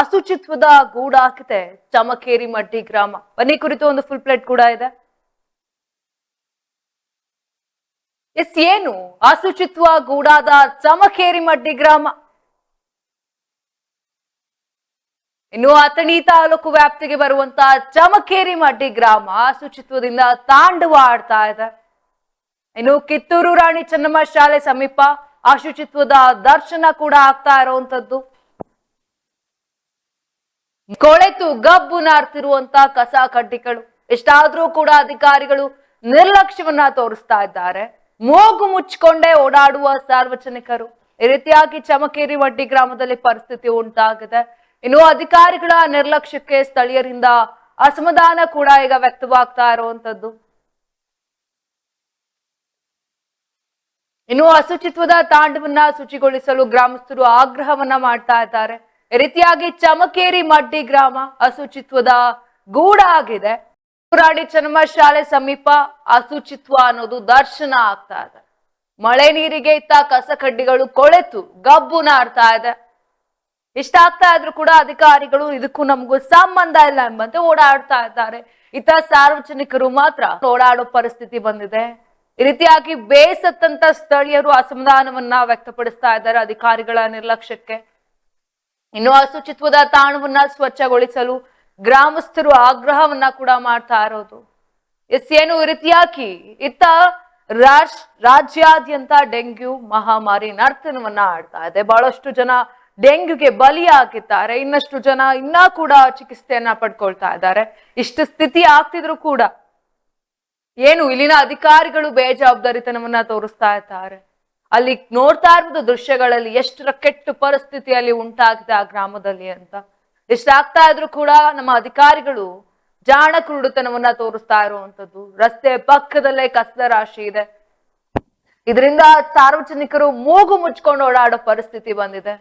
ಅಶುಚಿತ್ವದ ಗೂಡಾಕಿದೆ ಚಮಕೇರಿ ಮಡ್ಡಿ ಗ್ರಾಮ. ಬನ್ನಿ ಕುರಿತು ಒಂದು ಫುಲ್ ಪ್ಲೇಟ್ ಕೂಡ ಇದೆ. ಎಸ್, ಏನು? ಅಸುಚಿತ್ವ ಗೂಡಾದ ಚಮಕೇರಿ ಮಡ್ಡಿ ಗ್ರಾಮ. ಇನ್ನು ಅಥಣಿ ತಾಲೂಕು ವ್ಯಾಪ್ತಿಗೆ ಬರುವಂತ ಚಮಕೇರಿ ಮಡ್ಡಿ ಗ್ರಾಮ ಅಶುಚಿತ್ವದಿಂದ ತಾಂಡವ ಆಡ್ತಾ ಇದೆ. ಇನ್ನು ಕಿತ್ತೂರು ರಾಣಿ ಚೆನ್ನಮ್ಮ ಶಾಲೆ ಸಮೀಪ ಅಶುಚಿತ್ವದ ದರ್ಶನ ಕೂಡ ಆಗ್ತಾ ಇರುವಂತದ್ದು. ಕೊಳೆತು ಗಬ್ಬು ನಾರ್ತಿರುವಂತ ಕಸ ಕಡ್ಡಿಗಳು, ಎಷ್ಟಾದ್ರೂ ಕೂಡ ಅಧಿಕಾರಿಗಳು ನಿರ್ಲಕ್ಷ್ಯವನ್ನ ತೋರಿಸ್ತಾ ಇದ್ದಾರೆ. ಮೂಗು ಮುಚ್ಚಿಕೊಂಡೇ ಓಡಾಡುವ ಸಾರ್ವಜನಿಕರು, ಈ ರೀತಿಯಾಗಿ ಚಮಕೇರಿ ವಡ್ಡಿ ಗ್ರಾಮದಲ್ಲಿ ಪರಿಸ್ಥಿತಿ ಉಂಟಾಗಿದೆ. ಇನ್ನು ಅಧಿಕಾರಿಗಳ ನಿರ್ಲಕ್ಷ್ಯಕ್ಕೆ ಸ್ಥಳೀಯರಿಂದ ಅಸಮಾಧಾನ ಕೂಡ ಈಗ ವ್ಯಕ್ತವಾಗ್ತಾ ಇರುವಂತದ್ದು. ಇನ್ನು ಅಸುಚಿತ್ವದ ತಾಂಡವನ್ನ ಶುಚಿಗೊಳಿಸಲು ಗ್ರಾಮಸ್ಥರು ಆಗ್ರಹವನ್ನ ಮಾಡ್ತಾ ಇದ್ದಾರೆ. ರೀತಿಯಾಗಿ ಚಮಕೇರಿ ಮಡ್ಡಿ ಗ್ರಾಮ ಅಸುಚಿತ್ವದ ಗೂಡ ಆಗಿದೆ ರಾಣಿ ಚನ್ನಮ್ಮ ಶಾಲೆ ಸಮೀಪ ಅಸುಚಿತ್ವ ಅನ್ನೋದು ದರ್ಶನ ಆಗ್ತಾ ಇದೆ. ಮಳೆ ನೀರಿಗೆ ಇತ್ತ ಕಸ ಕಡ್ಡಿಗಳು ಕೊಳೆತು, ಗಬ್ಬು ನಾಡ್ತಾ ಇದೆ. ಇಷ್ಟ ಆಗ್ತಾ ಇದ್ರು ಕೂಡ ಅಧಿಕಾರಿಗಳು ಇದಕ್ಕೂ ನಮಗೂ ಸಂಬಂಧ ಇಲ್ಲ ಎಂಬಂತೆ ಓಡಾಡ್ತಾ ಇದ್ದಾರೆ. ಇತ ಸಾರ್ವಜನಿಕರು ಮಾತ್ರ ಓಡಾಡೋ ಪರಿಸ್ಥಿತಿ ಬಂದಿದೆ. ಈ ರೀತಿಯಾಗಿ ಬೇಸತ್ತಂತ ಸ್ಥಳೀಯರು ಅಸಮಾಧಾನವನ್ನ ವ್ಯಕ್ತಪಡಿಸ್ತಾ ಇದ್ದಾರೆ ಅಧಿಕಾರಿಗಳ ನಿರ್ಲಕ್ಷ್ಯಕ್ಕೆ. ಇನ್ನು ಅಶುಚಿತ್ವದ ತಾಣವನ್ನ ಸ್ವಚ್ಛಗೊಳಿಸಲು ಗ್ರಾಮಸ್ಥರು ಆಗ್ರಹವನ್ನ ಕೂಡ ಮಾಡ್ತಾ ಇರೋದು. ಎಸ್ ಏನು ರೀತಿಯಾಗಿ ಇತ್ತ ರಾಜ್ ರಾಜ್ಯಾದ್ಯಂತ ಡೆಂಗ್ಯೂ ಮಹಾಮಾರಿ ನರ್ತನವನ್ನ ಆಡ್ತಾ ಇದೆ. ಬಹಳಷ್ಟು ಜನ ಡೆಂಗ್ಯೂಗೆ ಬಲಿಯಾಗಿದ್ದಾರೆ. ಇನ್ನಷ್ಟು ಜನ ಇನ್ನ ಕೂಡ ಚಿಕಿತ್ಸೆಯನ್ನ ಪಡ್ಕೊಳ್ತಾ ಇದ್ದಾರೆ. ಇಷ್ಟು ಸ್ಥಿತಿ ಆಗ್ತಿದ್ರು ಕೂಡ ಏನು ಇಲ್ಲಿನ ಅಧಿಕಾರಿಗಳು ಬೇಜವಾಬ್ದಾರಿತನವನ್ನ ತೋರಿಸ್ತಾ ಇದ್ದಾರೆ. ಅಲ್ಲಿ ನೋಡ್ತಾ ಇರೋದು ದೃಶ್ಯಗಳಲ್ಲಿ ಎಷ್ಟರ ಕೆಟ್ಟ ಪರಿಸ್ಥಿತಿಯಲ್ಲಿ ಉಂಟಾಗಿದೆ ಆ ಗ್ರಾಮದಲ್ಲಿ ಅಂತ. ಎಷ್ಟಾಗ್ತಾ ಇದ್ರು ಕೂಡ ನಮ್ಮ ಅಧಿಕಾರಿಗಳು ಜಾಣ ಕುರುಡುತನವನ್ನ ತೋರಿಸ್ತಾ ಇರುವಂತದ್ದು. ರಸ್ತೆ ಪಕ್ಕದಲ್ಲೇ ಕಸದ ರಾಶಿ ಇದೆ. ಇದರಿಂದ ಸಾರ್ವಜನಿಕರು ಮೂಗು ಮುಚ್ಕೊಂಡು ಓಡಾಡೋ ಪರಿಸ್ಥಿತಿ ಬಂದಿದೆ.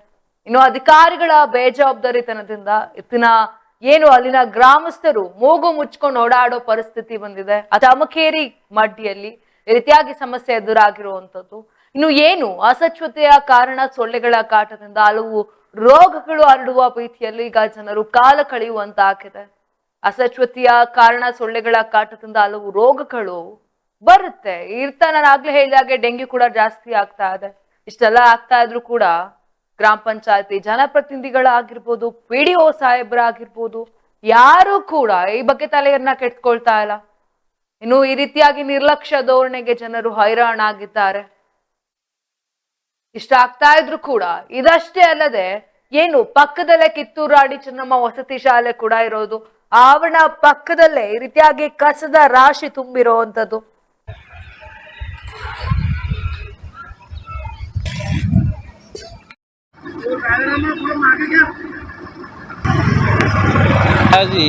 ಇನ್ನು ಅಧಿಕಾರಿಗಳ ಬೇಜವಾಬ್ದಾರಿತನದಿಂದ ಇತ್ತಿನ ಏನು ಅಲ್ಲಿನ ಗ್ರಾಮಸ್ಥರು ಮೂಗು ಮುಚ್ಕೊಂಡು ಓಡಾಡೋ ಪರಿಸ್ಥಿತಿ ಬಂದಿದೆ. ಅದು ಅಮಕೇರಿ ಮಡ್ಡಿಯಲ್ಲಿ ರೀತಿಯಾಗಿ ಸಮಸ್ಯೆ ಎದುರಾಗಿರುವಂತದ್ದು. ಇನ್ನು ಏನು ಅಸಚ್ಛತೆಯ ಕಾರಣ ಸೊಳ್ಳೆಗಳ ಕಾಟದಿಂದ ಹಲವು ರೋಗಗಳು ಹರಡುವ ರೀತಿಯಲ್ಲಿ ಈಗ ಜನರು ಕಾಲ ಕಳೆಯುವಂತಾಗಿದೆ. ಅಸಚ್ಛತೆಯ ಕಾರಣ ಸೊಳ್ಳೆಗಳ ಕಾಟದಿಂದ ಹಲವು ರೋಗಗಳು ಬರುತ್ತೆ. ಇರ್ತಾ ನಾನು ಆಗ್ಲೇ ಹೇಳಿದಾಗೆ ಡೆಂಗ್ಯೂ ಕೂಡ ಜಾಸ್ತಿ ಆಗ್ತಾ ಇದೆ. ಇಷ್ಟೆಲ್ಲ ಆಗ್ತಾ ಇದ್ರು ಕೂಡ ಗ್ರಾಮ ಪಂಚಾಯತಿ ಜನಪ್ರತಿನಿಧಿಗಳಾಗಿರ್ಬೋದು, ಪಿ ಡಿ ಒ ಸಾಹೇಬರಾಗಿರ್ಬೋದು, ಯಾರು ಕೂಡ ಈ ಬಗ್ಗೆ ತಲೆಯನ್ನ ಕೆಟ್ಕೊಳ್ತಾ ಇಲ್ಲ. ಇನ್ನು ಈ ರೀತಿಯಾಗಿ ನಿರ್ಲಕ್ಷ್ಯ ಧೋರಣೆಗೆ ಜನರು ಹೈರಾಣಾಗಿದ್ದಾರೆ. ಇಷ್ಟ ಆಗ್ತಾ ಇದ್ರು ಕೂಡ, ಇದಷ್ಟೇ ಅಲ್ಲದೆ, ಏನು ಪಕ್ಕದಲ್ಲೇ ಕಿತ್ತೂರು ರಾಣಿ ಚೆನ್ನಮ್ಮ ವಸತಿ ಶಾಲೆ ಕೂಡ ಇರೋದು, ಆವರಣ ಪಕ್ಕದಲ್ಲೇ ಈ ರೀತಿಯಾಗಿ ಕಸದ ರಾಶಿ ತುಂಬಿರುವಂತದ್ದು जी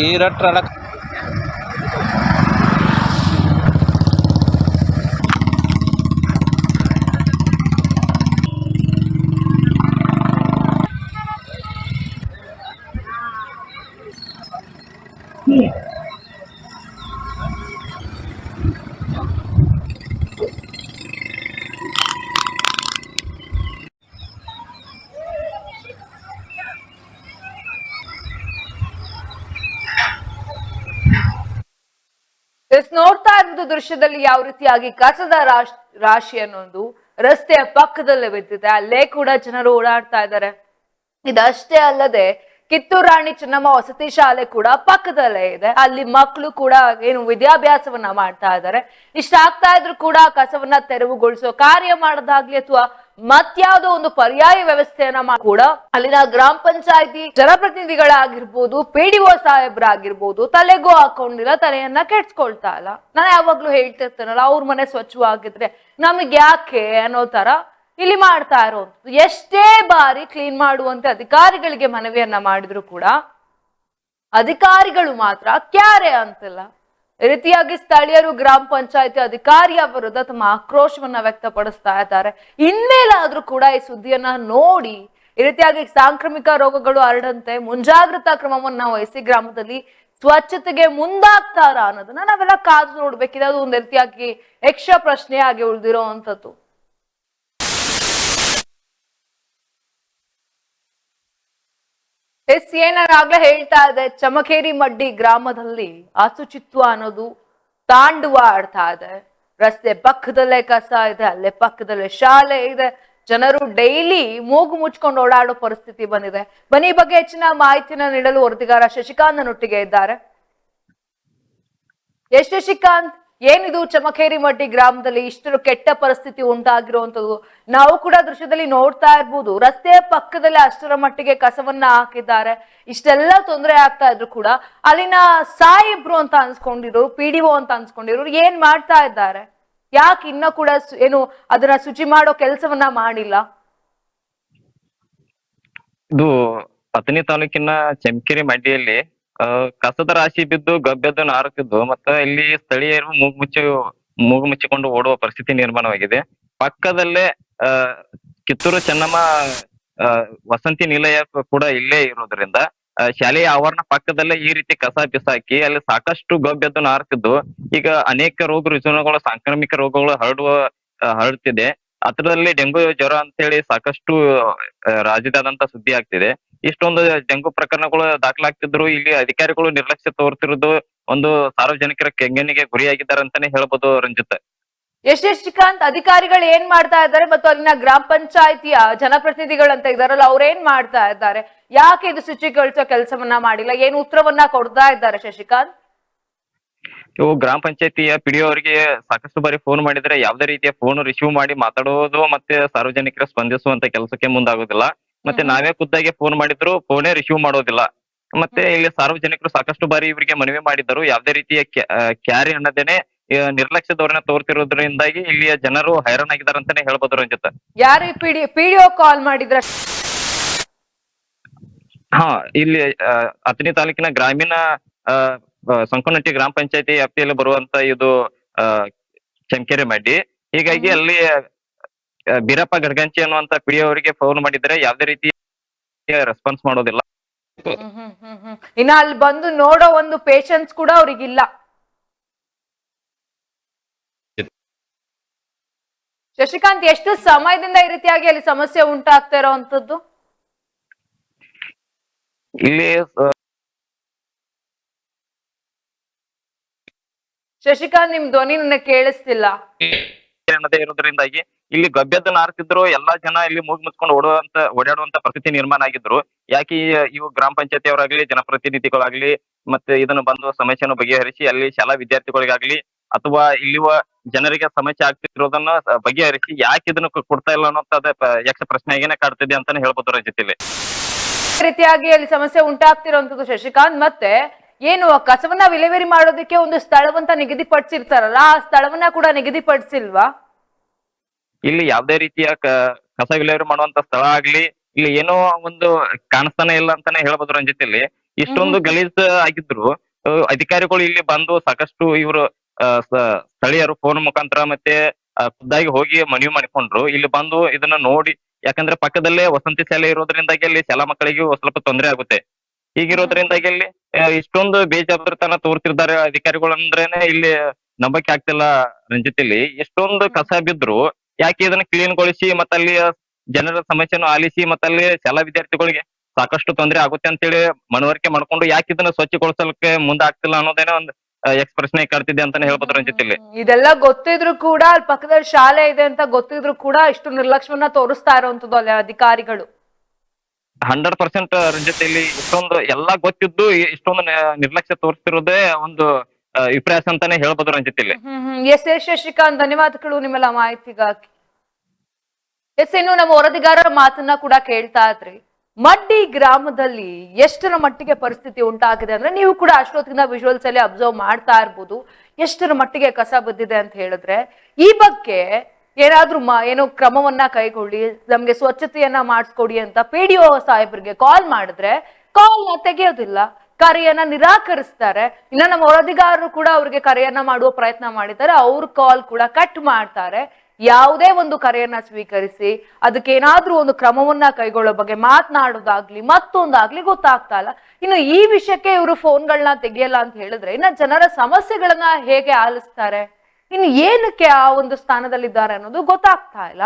ನೋಡ್ತಾ ಇರೋದು ದೃಶ್ಯದಲ್ಲಿ ಯಾವ ರೀತಿಯಾಗಿ ಕಸದ ರಾಶಿ ರಾಶಿ ಅನ್ನೋದು ರಸ್ತೆಯ ಪಕ್ಕದಲ್ಲೇ ಬಿದ್ದಿದೆ. ಅಲ್ಲೇ ಕೂಡ ಜನರು ಓಡಾಡ್ತಾ ಇದ್ದಾರೆ. ಇದಷ್ಟೇ ಅಲ್ಲದೆ ಕಿತ್ತೂರು ರಾಣಿ ಚೆನ್ನಮ್ಮ ವಸತಿ ಶಾಲೆ ಕೂಡ ಪಕ್ಕದಲ್ಲೇ ಇದೆ. ಅಲ್ಲಿ ಮಕ್ಕಳು ಕೂಡ ಏನು ವಿದ್ಯಾಭ್ಯಾಸವನ್ನ ಮಾಡ್ತಾ ಇದ್ದಾರೆ. ಇಷ್ಟ ಆಗ್ತಾ ಇದ್ರು ಕೂಡ ಕಸವನ್ನ ತೆರವುಗೊಳಿಸೋ ಕಾರ್ಯ ಮಾಡೋದಾಗ್ಲಿ ಅಥವಾ ಮತ್ಯಾವುದೋ ಒಂದು ಪರ್ಯಾಯ ವ್ಯವಸ್ಥೆಯನ್ನ ಕೂಡ ಅಲ್ಲಿನ ಗ್ರಾಮ ಪಂಚಾಯತಿ ಜನಪ್ರತಿನಿಧಿಗಳಾಗಿರ್ಬೋದು ಪಿ ಡಿ ಒ ಸಾಹೇಬ್ರಾಗಿರ್ಬೋದು, ತಲೆಗೂ ಹಾಕೊಂಡಿಲ್ಲ, ತಲೆಯನ್ನ ಕೆಡ್ಸ್ಕೊಳ್ತಾ ಇಲ್ಲ. ನಾನು ಯಾವಾಗ್ಲೂ ಹೇಳ್ತಿರ್ತೇನಲ್ಲ ಅವ್ರ ಮನೆ ಸ್ವಚ್ಛವಾಗಿದ್ರೆ ನಮಗೆ ಯಾಕೆ ಅನ್ನೋ ತರ ಇಲ್ಲಿ ಮಾಡ್ತಾ ಇರೋದು. ಎಷ್ಟೇ ಬಾರಿ ಕ್ಲೀನ್ ಮಾಡುವಂತೆ ಅಧಿಕಾರಿಗಳಿಗೆ ಮನವಿಯನ್ನ ಮಾಡಿದ್ರು ಕೂಡ, ಅಧಿಕಾರಿಗಳು ಮಾತ್ರ ಕ್ಯಾರೆ ಅಂತಿಲ್ಲ. ಈ ರೀತಿಯಾಗಿ ಸ್ಥಳೀಯರು ಗ್ರಾಮ ಪಂಚಾಯತಿ ಅಧಿಕಾರಿಯ ವಿರುದ್ಧ ತಮ್ಮ ಆಕ್ರೋಶವನ್ನ ವ್ಯಕ್ತಪಡಿಸ್ತಾ ಇದ್ದಾರೆ. ಇನ್ಮೇಲಾದ್ರೂ ಕೂಡ ಈ ಸುದ್ದಿಯನ್ನ ನೋಡಿ, ಈ ರೀತಿಯಾಗಿ ಸಾಂಕ್ರಾಮಿಕ ರೋಗಗಳು ಹರಡಂತೆ ಮುಂಜಾಗ್ರತಾ ಕ್ರಮವನ್ನ ವಹಿಸಿ ಗ್ರಾಮದಲ್ಲಿ ಸ್ವಚ್ಛತೆಗೆ ಮುಂದಾಗ್ತಾರ ಅನ್ನೋದನ್ನ ನಾವೆಲ್ಲ ಕಾದು ನೋಡ್ಬೇಕಿದೆ. ಅದು ಒಂದ್ ರೀತಿಯಾಗಿ ಯಕ್ಷ ಪ್ರಶ್ನೆಯಾಗಿ ಉಳಿದಿರೋ ಅಂತದ್ದು ಎಸ್ ಏನಾಗ್ಲೇ ಹೇಳ್ತಾ ಇದೆ, ಚಮಕೇರಿ ಮಡ್ಡಿ ಗ್ರಾಮದಲ್ಲಿ ಅಸುಚಿತ್ವ ಅನ್ನೋದು ತಾಂಡುವ ಆಡ್ತಾ ಇದೆ. ರಸ್ತೆ ಪಕ್ಕದಲ್ಲೇ ಕಸ ಇದೆ, ಅಲ್ಲೇ ಪಕ್ಕದಲ್ಲೇ ಶಾಲೆ ಇದೆ. ಜನರು ಡೈಲಿ ಮೂಗು ಮುಚ್ಕೊಂಡು ಓಡಾಡೋ ಪರಿಸ್ಥಿತಿ ಬಂದಿದೆ. ಬನ್ನಿ ಬಗ್ಗೆ ಹೆಚ್ಚಿನ ಮಾಹಿತಿನ ನೀಡಲು ವರದಿಗಾರ ಶಶಿಕಾಂತ್ ನೊಟ್ಟಿಗೆ ಇದ್ದಾರೆ. ಎಸ್ ಶಶಿಕಾಂತ್ ಏನಿದು ಚಮಕೇರಿ ಮಡ್ಡಿ ಗ್ರಾಮದಲ್ಲಿ ಇಷ್ಟೊಂದು ಕೆಟ್ಟ ಪರಿಸ್ಥಿತಿ ಉಂಟಾಗಿರುವಂತದ್ದು ನಾವು ಕೂಡ ದೃಶ್ಯದಲ್ಲಿ ನೋಡ್ತಾ ಇರ್ಬೋದು. ರಸ್ತೆಯ ಪಕ್ಕದಲ್ಲಿ ಅಷ್ಟರ ಮಟ್ಟಿಗೆ ಕಸವನ್ನ ಹಾಕಿದ್ದಾರೆ. ಇಷ್ಟೆಲ್ಲ ತೊಂದರೆ ಆಗ್ತಾ ಇದ್ರು ಕೂಡ ಅಲ್ಲಿನ ಸಾಯಿಬ್ರು ಅಂತ ಅನ್ಸ್ಕೊಂಡಿರು ಪಿ ಅಂತ ಅನ್ಸ್ಕೊಂಡಿರು ಏನ್ ಮಾಡ್ತಾ ಇದ್ದಾರೆ? ಯಾಕೆ ಇನ್ನ ಕೂಡ ಏನು ಅದನ್ನ ಶುಚಿ ಮಾಡೋ ಕೆಲಸವನ್ನ ಮಾಡಿಲ್ಲ? ಇದು ಅಥಣಿ ತಾಲೂಕಿನ ಚಮಕೇರಿ ಮಡ್ಡಿಯಲ್ಲಿ ಕಸದ ರಾಶಿ ಬಿದ್ದು ಗಬ್ಬೆದ್ದು ನಾರುತ್ತಿದ್ದು ಮತ್ತ ಇಲ್ಲಿ ಸ್ಥಳೀಯರು ಮೂಗು ಮುಚ್ಚಿ ಮೂಗು ಮುಚ್ಚಿಕೊಂಡು ಓಡುವ ಪರಿಸ್ಥಿತಿ ನಿರ್ಮಾಣವಾಗಿದೆ. ಪಕ್ಕದಲ್ಲೇ ಕಿತ್ತೂರು ಚೆನ್ನಮ್ಮ ಆ, ವಸಂತಿ ನಿಲಯ ಕೂಡ ಇಲ್ಲೇ ಇರೋದ್ರಿಂದ ಶಾಲೆಯ ಆವರಣ ಪಕ್ಕದಲ್ಲೇ ಈ ರೀತಿ ಕಸ ಬಿಸಾಕಿ ಅಲ್ಲಿ ಸಾಕಷ್ಟು ಗಬ್ಬೆದ್ದು ನಾರುತ್ತಿದ್ದು ಈಗ ಅನೇಕ ರೋಗ ರುಜಿನಗಳು ಸಾಂಕ್ರಾಮಿಕ ರೋಗಗಳು ಹರಡುವ ಹರಡುತ್ತಿದೆ ಹತ್ರದಲ್ಲಿ ಡೆಂಗು ಜ್ವರ ಅಂತ ಹೇಳಿ ಸಾಕಷ್ಟು ರಾಜ್ಯದಾದಂತ ಸುದ್ದಿ ಆಗ್ತಿದೆ. ಇಷ್ಟೊಂದು ಡೆಂಗು ಪ್ರಕರಣಗಳು ದಾಖಲಾಗ್ತಿದ್ರು, ಇಲ್ಲಿ ಅಧಿಕಾರಿಗಳು ನಿರ್ಲಕ್ಷ್ಯ ತೋರ್ತಿರೋದು ಒಂದು ಸಾರ್ವಜನಿಕರ ಕೆಂಗನಿಗೆ ಗುರಿಯಾಗಿದ್ದಾರೆ ಅಂತಾನೆ ಹೇಳ್ಬೋದು ರಂಜಿತ್. ಎಸ್ ಶ್ರೀಕಾಂತ್, ಅಧಿಕಾರಿಗಳು ಏನ್ ಮಾಡ್ತಾ ಇದ್ದಾರೆ ಮತ್ತು ಅಲ್ಲಿನ ಗ್ರಾಮ ಪಂಚಾಯತಿಯ ಜನಪ್ರತಿನಿಧಿಗಳಂತ ಇದಾರಲ್ಲ ಅವ್ರೇನ್ ಮಾಡ್ತಾ ಇದ್ದಾರೆ? ಯಾಕೆ ಇದು ಶುಚಿಗೊಳಿಸೋ ಕೆಲಸವನ್ನ ಮಾಡಿಲ್ಲ? ಏನು ಉತ್ತರವನ್ನ ಕೊಡ್ತಾ ಇದ್ದಾರೆ ಶಶಿಕಾಂತ್? ಇವು ಗ್ರಾಮ ಪಂಚಾಯತಿಯ ಪಿಡಿಒ ಅವರಿಗೆ ಸಾಕಷ್ಟು ಬಾರಿ ಫೋನ್ ಮಾಡಿದ್ರೆ ಯಾವ್ದೇ ರೀತಿಯ ಫೋನ್ ರಿಸೀವ್ ಮಾಡಿ ಮಾತಾಡೋದು ಮತ್ತೆ ಸಾರ್ವಜನಿಕರ ಸ್ಪಂದಿಸುವಂತ ಕೆಲಸಕ್ಕೆ ಮುಂದಾಗೋದಿಲ್ಲ. ಮತ್ತೆ. ನಾವೇ ಖುದ್ದಾಗಿ ಫೋನ್ ಮಾಡಿದ್ರು ಫೋನೇ ರಿಸೀವ್ ಮಾಡೋದಿಲ್ಲ. ಮತ್ತೆ ಇಲ್ಲಿ ಸಾರ್ವಜನಿಕರು ಸಾಕಷ್ಟು ಬಾರಿ ಇವರಿಗೆ ಮನವಿ ಮಾಡಿದ್ದರು. ಯಾವುದೇ ರೀತಿಯ ಕ್ಯಾರಿ ಅನ್ನೋದೇನೆ ನಿರ್ಲಕ್ಷ್ಯ ಧೋರಣೆ ತೋರ್ತಿರೋದ್ರಿಂದಾಗಿ ಇಲ್ಲಿಯ ಜನರು ಹೈರಾಣಾಗಿದ್ದಾರೆ ಅಂತಾನೆ ಹೇಳ್ಬೋದು ರಂಜಿತ್. ಯಾರು ಪಿಡಿ ಪಿಡಿಒ ಕಾಲ್ ಮಾಡಿದ್ರ? ಹಾ ಇಲ್ಲಿ ಅಥಣಿ ತಾಲೂಕಿನ ಗ್ರಾಮೀಣ ಸಂಕನಟ್ಟಿ ಗ್ರಾಮ ಪಂಚಾಯತಿ ವ್ಯಾಪ್ತಿಯಲ್ಲಿ ಬರುವಂತ ಇದು ಚಂಕೆರೆ ಮಡ್ಡಿ. ಹೀಗಾಗಿ. ಅಲ್ಲಿ ಆ, ಬೀರಪ್ಪ ಗಡ್ಗಂಚಿ ಅನ್ನುವಂತ ಪಿ ಅವರಿಗೆ ಫೋನ್ ಮಾಡಿದ್ರೆ ಯಾವ್ದೇ ರೀತಿ ರೆಸ್ಪಾನ್ಸ್ ಮಾಡೋದಿಲ್ಲ. ಇನ್ನ ಅಲ್ಲಿ ಬಂದು ನೋಡೋ ಒಂದು ಪೇಶನ್ಸ್ ಕೂಡ ಅವ್ರಿಗಿಲ್ಲ. ಶಶಿಕಾಂತ್ ಎಷ್ಟು ಸಮಯದಿಂದ ಈ ರೀತಿಯಾಗಿ ಅಲ್ಲಿ ಸಮಸ್ಯೆ ಉಂಟಾಗ್ತಾ ಇರೋವಂಥದ್ದು? ಇಲ್ಲಿ ಆ, ಶಶಿಕಾಂತ್ ನಿಮ್ ಧ್ವನಿ ನನ್ನ ಕೇಳಿಸ್ತಿಲ್ಲ. ಅನ್ನದೇ ಇರೋದ್ರಿಂದಾಗಿ ಇಲ್ಲಿ ಗಬ್ಬೆದ್ದು ನಾರ್ತಿದ್ರು ಎಲ್ಲಾ ಜನ ಇಲ್ಲಿ ಮೂಗ್ ಮುಚ್ಕೊಂಡು ಓಡುವಂತ ಓಡಾಡುವಂತ ಪರಿಸ್ಥಿತಿ ನಿರ್ಮಾಣ ಆಗಿದ್ರು. ಯಾಕೆ ಇವು ಗ್ರಾಮ ಪಂಚಾಯತಿ ಅವರಾಗ್ಲಿ ಜನಪ್ರತಿನಿಧಿಗಳಾಗ್ಲಿ ಮತ್ತೆ ಇದನ್ನು ಬಂದು ಸಮಸ್ಯೆಯನ್ನು ಬಗೆಹರಿಸಿ ಅಲ್ಲಿ ಶಾಲಾ ವಿದ್ಯಾರ್ಥಿಗಳಿಗಾಗ್ಲಿ ಅಥವಾ ಇಲ್ಲಿವ ಜನರಿಗೆ ಸಮಸ್ಯೆ ಆಗ್ತಿರೋದನ್ನ ಬಗೆಹರಿಸಿ ಯಾಕೆ ಇದನ್ನ ಕೊಡ್ತಾ ಇಲ್ಲ ಅನ್ನೋ ಯಕ್ಷ ಯಕ್ಷ ಏನೇ ಕಾಡ್ತಿದೆ ಅಂತಾನೆ ಹೇಳ್ಬೋದು ರಜಿತಿಲಿ. ಇಲ್ಲಿ ರೀತಿಯಾಗಿ ಅಲ್ಲಿ ಸಮಸ್ಯೆ ಉಂಟಾಗ್ತಿರೋಂಥದ್ದು ಶಶಿಕಾಂತ್ ಮತ್ತೆ ಏನು ಕಸವನ್ನ ವಿಲೇವಾರಿ ಮಾಡೋದಕ್ಕೆ ಒಂದು ಸ್ಥಳವಂತ ನಿಗದಿಪಡಿಸಿರ್ತಾರಲ್ಲ ಆ ಸ್ಥಳವನ್ನ ಕೂಡ ನಿಗದಿಪಡಿಸಿಲ್ವಾ? ಇಲ್ಲಿ ಯಾವ್ದೇ ರೀತಿಯ ಕಸ ವಿಲೇವರಿ ಮಾಡುವಂತ ಸ್ಥಳ ಆಗ್ಲಿ ಇಲ್ಲಿ ಏನೋ ಒಂದು ಕಾಣಿಸ್ತಾನೆ ಇಲ್ಲ ಅಂತಾನೆ ಹೇಳ್ಬೋದು ರಂಜಿತ್ ಇಲ್ಲಿ ಇಷ್ಟೊಂದು. ಗಲೀಜ್ ಆಗಿದ್ರು ಅಧಿಕಾರಿಗಳು ಇಲ್ಲಿ ಬಂದು ಸಾಕಷ್ಟು ಇವರು ಸ್ಥಳೀಯರು ಫೋನ್ ಮುಖಾಂತರ ಮತ್ತೆ ಖುದ್ದಾಗಿ ಹೋಗಿ ಮನವಿ ಮಾಡಿಕೊಂಡ್ರು. ಇಲ್ಲಿ ಬಂದು ಇದನ್ನ ನೋಡಿ ಯಾಕಂದ್ರೆ ಪಕ್ಕದಲ್ಲೇ ವಸಂತಿ ಶಾಲೆ ಇರೋದ್ರಿಂದಾಗಿ ಅಲ್ಲಿ ಶಾಲಾ ಮಕ್ಕಳಿಗೂ ಸ್ವಲ್ಪ ತೊಂದರೆ ಆಗುತ್ತೆ. ಹೀಗಿರೋದ್ರಿಂದಾಗಿ ಇಲ್ಲಿ ಇಷ್ಟೊಂದು ಬೇಜವಾಬ್ದಾರಿತನ ತೋರ್ತಿರ್ತಾರೆ ಅಧಿಕಾರಿಗಳು ಅಂದ್ರೇನೆ ಇಲ್ಲಿ ನಂಬಕ್ಕೆ ಆಗ್ತಿಲ್ಲ ರಂಜಿತ್ ಇಲ್ಲಿ. ಎಷ್ಟೊಂದು ಕಸ ಬಿದ್ರು ಯಾಕೆ ಇದನ್ನ ಕ್ಲೀನ್ಗೊಳಿಸಿ ಮತ್ತೆ ಅಲ್ಲಿ ಜನರ ಸಮಸ್ಯೆನೂ ಆಲಿಸಿ ಮತ್ತೆ ಅಲ್ಲಿ ಶಾಲಾ ವಿದ್ಯಾರ್ಥಿಗಳಿಗೆ ಸಾಕಷ್ಟು ತೊಂದರೆ ಆಗುತ್ತೆ ಅಂತೇಳಿ ಮನವರಿಕೆ ಮಾಡ್ಕೊಂಡು ಯಾಕೆ ಇದನ್ನ ಸ್ವಚ್ಛಗೊಳಿಸಲಿಕ್ಕೆ ಮುಂದೆ ಆಗ್ತಿಲ್ಲ ಅನ್ನೋದೇನೋ ಒಂದು ಎಕ್ಸ್ ಪ್ರಶ್ನೆ ಕಾಡ್ತಿದೆ ಅಂತಾನೆ ಹೇಳ್ಬೋದು ರಂಜಿತ್ ಇಲ್ಲಿ. ಇದೆಲ್ಲ ಗೊತ್ತಿದ್ರು ಕೂಡ ಅಲ್ಲಿ ಪಕ್ಕದಲ್ಲಿ ಶಾಲೆ ಇದೆ ಅಂತ ಗೊತ್ತಿದ್ರು ಕೂಡ ಇಷ್ಟು ನಿರ್ಲಕ್ಷ್ಯವನ್ನ ತೋರಿಸ್ತಾ ಇರುವಂತದ್ದು ಅಲ್ಲಿ ಅಧಿಕಾರಿಗಳು. ಹಂಡ್ರೆಡ್ ಪರ್ಸೆಂಟ್ ಜೊತೆ ಇಲ್ಲಿ ಇಷ್ಟೊಂದು ಎಲ್ಲಾ ಗೊತ್ತಿದ್ದು ಇಷ್ಟೊಂದು ನಿರ್ಲಕ್ಷ್ಯ ತೋರಿಸ್ತಿರೋದೇ ಒಂದು ವಿಪ್ರಾಸ ಅಂತಾನೆ ಹೇಳ್ಬೋದು ರಂಜಿತ್ ಇಲ್ಲಿ ಎಸ್ ಎಸ್ ಶಶಿಕಾಂತ್, ಧನ್ಯವಾದಗಳು ನಿಮ್ಮೆಲ್ಲ ಮಾಹಿತಿಗಾಗಿ. ಎಸ್, ಇನ್ನು ನಮ್ಮ ವರದಿಗಾರರ ಮಾತನ್ನ ಕೂಡ ಕೇಳ್ತಾ ಇದ್ರಿ. ಮಡ್ಡಿ ಗ್ರಾಮದಲ್ಲಿ ಎಷ್ಟರ ಮಟ್ಟಿಗೆ ಪರಿಸ್ಥಿತಿ ಉಂಟಾಗಿದೆ ಅಂದ್ರೆ ನೀವು ಕೂಡ ಅಷ್ಟೊತ್ತಿನ ವಿಜುವಲ್ಸ್ ಅಲ್ಲಿ ಅಬ್ಸರ್ವ್ ಮಾಡ್ತಾ ಇರ್ಬೋದು. ಎಷ್ಟರ ಮಟ್ಟಿಗೆ ಕಸ ಬಿದ್ದಿದೆ ಅಂತ ಹೇಳಿದ್ರೆ, ಈ ಬಗ್ಗೆ ಏನಾದ್ರೂ ಏನೋ ಕ್ರಮವನ್ನ ಕೈಗೊಳ್ಳಿ, ನಮ್ಗೆ ಸ್ವಚ್ಛತೆಯನ್ನ ಮಾಡಿಸ್ಕೊಡಿ ಅಂತ ಪಿ ಡಿ ಒ ಸಾಹೇಬ್ರಿಗೆ ಕಾಲ್ ಮಾಡಿದ್ರೆ ಕಾಲ್ ತೆಗೆಯೋದಿಲ್ಲ. ಕರೆಯನ್ನ ನಿರಾಕರಿಸ್ತಾರೆ. ಇನ್ನ ನಮ್ಮ ವರದಿಗಾರರು ಕೂಡ ಅವ್ರಿಗೆ ಕರೆಯನ್ನ ಮಾಡುವ ಪ್ರಯತ್ನ ಮಾಡಿದ್ದಾರೆ. ಅವ್ರ ಕಾಲ್ ಕೂಡ ಕಟ್ ಮಾಡ್ತಾರೆ. ಯಾವುದೇ ಒಂದು ಕರೆಯನ್ನ ಸ್ವೀಕರಿಸಿ ಅದಕ್ಕೆ ಏನಾದ್ರೂ ಒಂದು ಕ್ರಮವನ್ನ ಕೈಗೊಳ್ಳೋ ಬಗ್ಗೆ ಮಾತನಾಡೋದಾಗ್ಲಿ, ಮತ್ತೊಂದಾಗ್ಲಿ ಗೊತ್ತಾಗ್ತಾ ಇಲ್ಲ. ಇನ್ನು ಈ ವಿಷಯಕ್ಕೆ ಇವರು ಫೋನ್ಗಳನ್ನ ತೆಗೆಯಲ್ಲ ಅಂತ ಹೇಳಿದ್ರೆ ಇನ್ನ ಜನರ ಸಮಸ್ಯೆಗಳನ್ನ ಹೇಗೆ ಆಲಿಸ್ತಾರೆ? ಇನ್ನು ಏನಕ್ಕೆ ಆ ಒಂದು ಸ್ಥಾನದಲ್ಲಿದ್ದಾರೆ ಅನ್ನೋದು ಗೊತ್ತಾಗ್ತಾ ಇಲ್ಲ.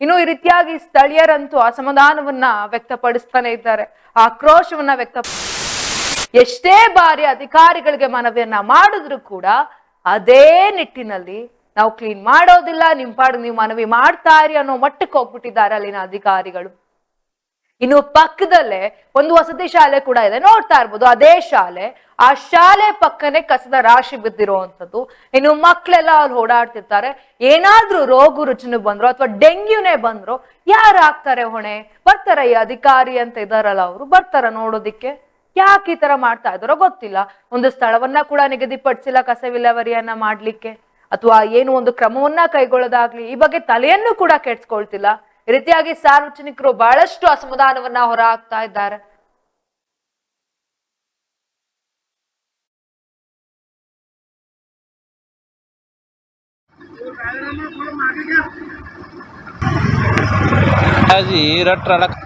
ಇನ್ನು ಈ ರೀತಿಯಾಗಿ ಸ್ಥಳೀಯರಂತೂ ಅಸಮಾಧಾನವನ್ನ ವ್ಯಕ್ತಪಡಿಸ್ತಾನೆ ಇದ್ದಾರೆ. ಆಕ್ರೋಶವನ್ನ ವ್ಯಕ್ತ ಎಷ್ಟೇ ಬಾರಿ ಅಧಿಕಾರಿಗಳಿಗೆ ಮನವಿಯನ್ನ ಮಾಡಿದ್ರು ಕೂಡ ಅದೇ ನಿಟ್ಟಿನಲ್ಲಿ ನಾವು ಕ್ಲೀನ್ ಮಾಡೋದಿಲ್ಲ, ನಿಮ್ ಪಾಡು ನೀವು ಮನವಿ ಮಾಡ್ತಾ ಇರಿ ಅನ್ನೋ ಮಟ್ಟಕ್ಕೆ ಹೋಗ್ಬಿಟ್ಟಿದ್ದಾರೆ ಅಲ್ಲಿನ ಅಧಿಕಾರಿಗಳು. ಇನ್ನು ಪಕ್ಕದಲ್ಲೇ ಒಂದು ವಸತಿ ಶಾಲೆ ಕೂಡ ಇದೆ. ನೋಡ್ತಾ ಇರ್ಬೋದು, ಅದೇ ಶಾಲೆ, ಆ ಶಾಲೆ ಪಕ್ಕನೆ ಕಸದ ರಾಶಿ ಬಿದ್ದಿರುವಂತದ್ದು ಇನ್ನು ಮಕ್ಕಳೆಲ್ಲ ಅಲ್ಲಿ ಓಡಾಡ್ತಿರ್ತಾರೆ. ಏನಾದ್ರೂ ರೋಗ ರುಚಿನೂ ಬಂದ್ರು ಅಥವಾ ಡೆಂಗ್ಯೂನೇ ಬಂದ್ರು ಯಾರು ಆಗ್ತಾರೆ ಹೊಣೆ? ಬರ್ತಾರ ಈ ಅಧಿಕಾರಿ ಅಂತ ಇದಾರಲ್ಲ ಅವರು, ಬರ್ತಾರ ನೋಡೋದಿಕ್ಕೆ. ಯಾಕೆ ಈ ತರ ಮಾಡ್ತಾ ಇದಾರೋ ಗೊತ್ತಿಲ್ಲ. ಒಂದು ಸ್ಥಳವನ್ನ ಕೂಡ ನಿಗದಿಪಡಿಸಿಲ್ಲ ಕಸ ವಿಲೇವಾರಿಯನ್ನ ಮಾಡ್ಲಿಕ್ಕೆ. ಅಥವಾ ಏನು ಒಂದು ಕ್ರಮವನ್ನ ಕೈಗೊಳ್ಳೋದಾಗ್ಲಿ ಈ ಬಗ್ಗೆ ತಲೆಯನ್ನು ಕೂಡ ಕೆಡ್ಸ್ಕೊಳ್ತಿಲ್ಲ. ರೀತಿಯಾಗಿ ಸಾರ್ವಜನಿಕರು ಬಹಳಷ್ಟು ಅಸಮಾಧಾನವನ್ನ ಹೊರ ಹಾಕ್ತಾ ಇದ್ದಾರೆ जी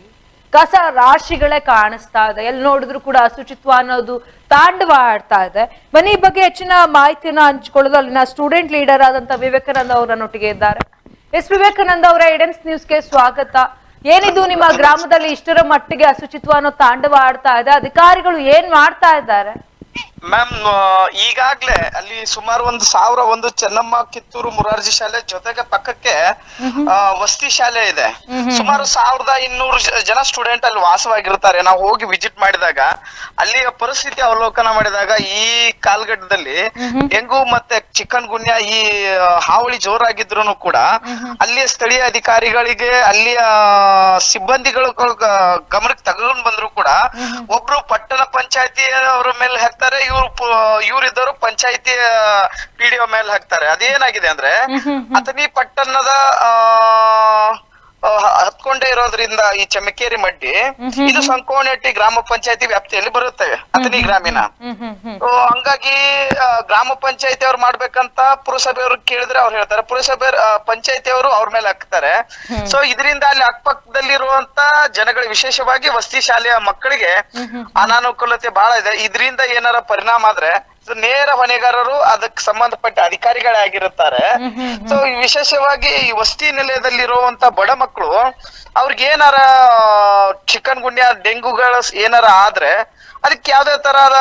ಕಸ ರಾಶಿಗಳೇ ಕಾಣಿಸ್ತಾ ಇದೆ. ಎಲ್ಲಿ ನೋಡಿದ್ರು ಕೂಡ ಅಸುಚಿತ್ವ ಅನ್ನೋದು ತಾಂಡವ ಆಡ್ತಾ ಇದೆ. ಮನೆ ಬಗ್ಗೆ ಹೆಚ್ಚಿನ ಮಾಹಿತಿಯನ್ನ ಹಂಚಿಕೊಳ್ಳೋದು ಅಲ್ಲಿನ ಸ್ಟೂಡೆಂಟ್ ಲೀಡರ್ ಆದಂತ ವಿವೇಕಾನಂದ ಅವರ ನೊಟ್ಟಿಗೆ ಇದ್ದಾರೆ. ಎಸ್ ವಿವೇಕಾನಂದ ಅವರ ಎಡೆನ್ಸ್ ನ್ಯೂಸ್ಗೆ ಸ್ವಾಗತ. ಏನಿದು ನಿಮ್ಮ ಗ್ರಾಮದಲ್ಲಿ ಇಷ್ಟರ ಮಟ್ಟಿಗೆ ಅಸುಚಿತ್ವ ಅನ್ನೋ ತಾಂಡವ ಆಡ್ತಾ ಇದೆ? ಅಧಿಕಾರಿಗಳು ಏನ್ ಮಾಡ್ತಾ ಇದ್ದಾರೆ? ಮ್ಯಾಮ್ ಈಗಾಗ್ಲೇ ಅಲ್ಲಿ ಸುಮಾರು ಒಂದು ಸಾವಿರ ಒಂದು ಚೆನ್ನಮ್ಮ ಕಿತ್ತೂರು ಮುರಾರ್ಜಿ ಶಾಲೆ ಜೊತೆಗೆ ಪಕ್ಕಕ್ಕೆ ವಸ್ತಿ ಶಾಲೆ ಇದೆ. ಸುಮಾರು ಸಾವಿರದ ಇನ್ನೂರು ಜನ ಸ್ಟೂಡೆಂಟ್ ಅಲ್ಲಿ ವಾಸವಾಗಿರ್ತಾರೆ. ನಾವು ಹೋಗಿ ವಿಸಿಟ್ ಮಾಡಿದಾಗ ಅಲ್ಲಿಯ ಪರಿಸ್ಥಿತಿ ಅವಲೋಕನ ಮಾಡಿದಾಗ ಈ ಕಾಲ್ಗಡ್ಡದಲ್ಲಿ ಹೆಂಗು ಮತ್ತೆ ಚಿಕನ್ ಗುನ್ಯಾ ಈ ಹಾವಳಿ ಜೋರಾಗಿದ್ರು ಕೂಡ ಅಲ್ಲಿಯ ಸ್ಥಳೀಯ ಅಧಿಕಾರಿಗಳಿಗೆ ಅಲ್ಲಿಯ ಸಿಬ್ಬಂದಿಗಳು ಗಮನಕ್ಕೆ ತಗೊಂಡ್ ಬಂದ್ರು ಕೂಡ ಒಬ್ರು ಪಟ್ಟಣ ಪಂಚಾಯತಿ ಅವರ ಮೇಲೆ ಹಾಕ್ತಾರೆ ಇವ್ರು ಇವ್ರಿದ್ದವರು ಪಂಚಾಯತಿ ಪಿಡಿಒ ಮೇಲೆ ಹಾಕ್ತಾರೆ. ಅದೇನಾಗಿದೆ ಅಂದ್ರೆ ಅಥಣಿ ಪಟ್ಟಣದ ಆ, ಹತ್ಕೊಂಡೇ ಇರೋದ್ರಿಂದ ಈ ಚಮಕೇರಿ ಮಡ್ಡಿ ಇದು ಸಂಕೋನೆಟ್ಟಿ ಗ್ರಾಮ ಪಂಚಾಯತಿ ವ್ಯಾಪ್ತಿಯಲ್ಲಿ ಬರುತ್ತವೆ ಅಥಣಿ ಗ್ರಾಮೀಣ. ಹಂಗಾಗಿ ಗ್ರಾಮ ಪಂಚಾಯತಿ ಅವ್ರು ಮಾಡ್ಬೇಕಂತ ಪುರಸಭೆಯವರು ಕೇಳಿದ್ರೆ ಅವ್ರು ಹೇಳ್ತಾರೆ. ಪುರಸಭೆ ಪಂಚಾಯತಿಯವರು ಅವ್ರ ಮೇಲೆ ಹಾಕ್ತಾರೆ. ಸೊ ಇದರಿಂದ ಅಲ್ಲಿ ಅಕ್ಕಪಕ್ಕದಲ್ಲಿರುವಂತ ಜನಗಳು ವಿಶೇಷವಾಗಿ ವಸತಿ ಶಾಲೆಯ ಮಕ್ಕಳಿಗೆ ಅನಾನುಕೂಲತೆ ಬಹಳ ಇದೆ. ಇದರಿಂದ ಏನಾರ ಪರಿಣಾಮ ಆದ್ರೆ so ನೇರ ಹೊಣೆಗಾರರು ಅದಕ್ಕೆ ಸಂಬಂಧಪಟ್ಟ ಅಧಿಕಾರಿಗಳೇ ಆಗಿರುತ್ತಾರೆ. ಸೊ ವಿಶೇಷವಾಗಿ ಈ ವಸತಿ ನಿಲಯದಲ್ಲಿರುವಂತ ಬಡ ಮಕ್ಕಳು ಅವ್ರಿಗೆ ಏನಾರ ಚಿಕನ್ ಗುಂಡಿಯ ಡೆಂಗುಗಳ ಏನಾರ ಆದ್ರೆ ಅದಕ್ಕೆ ಯಾವ್ದೇ ತರಹದ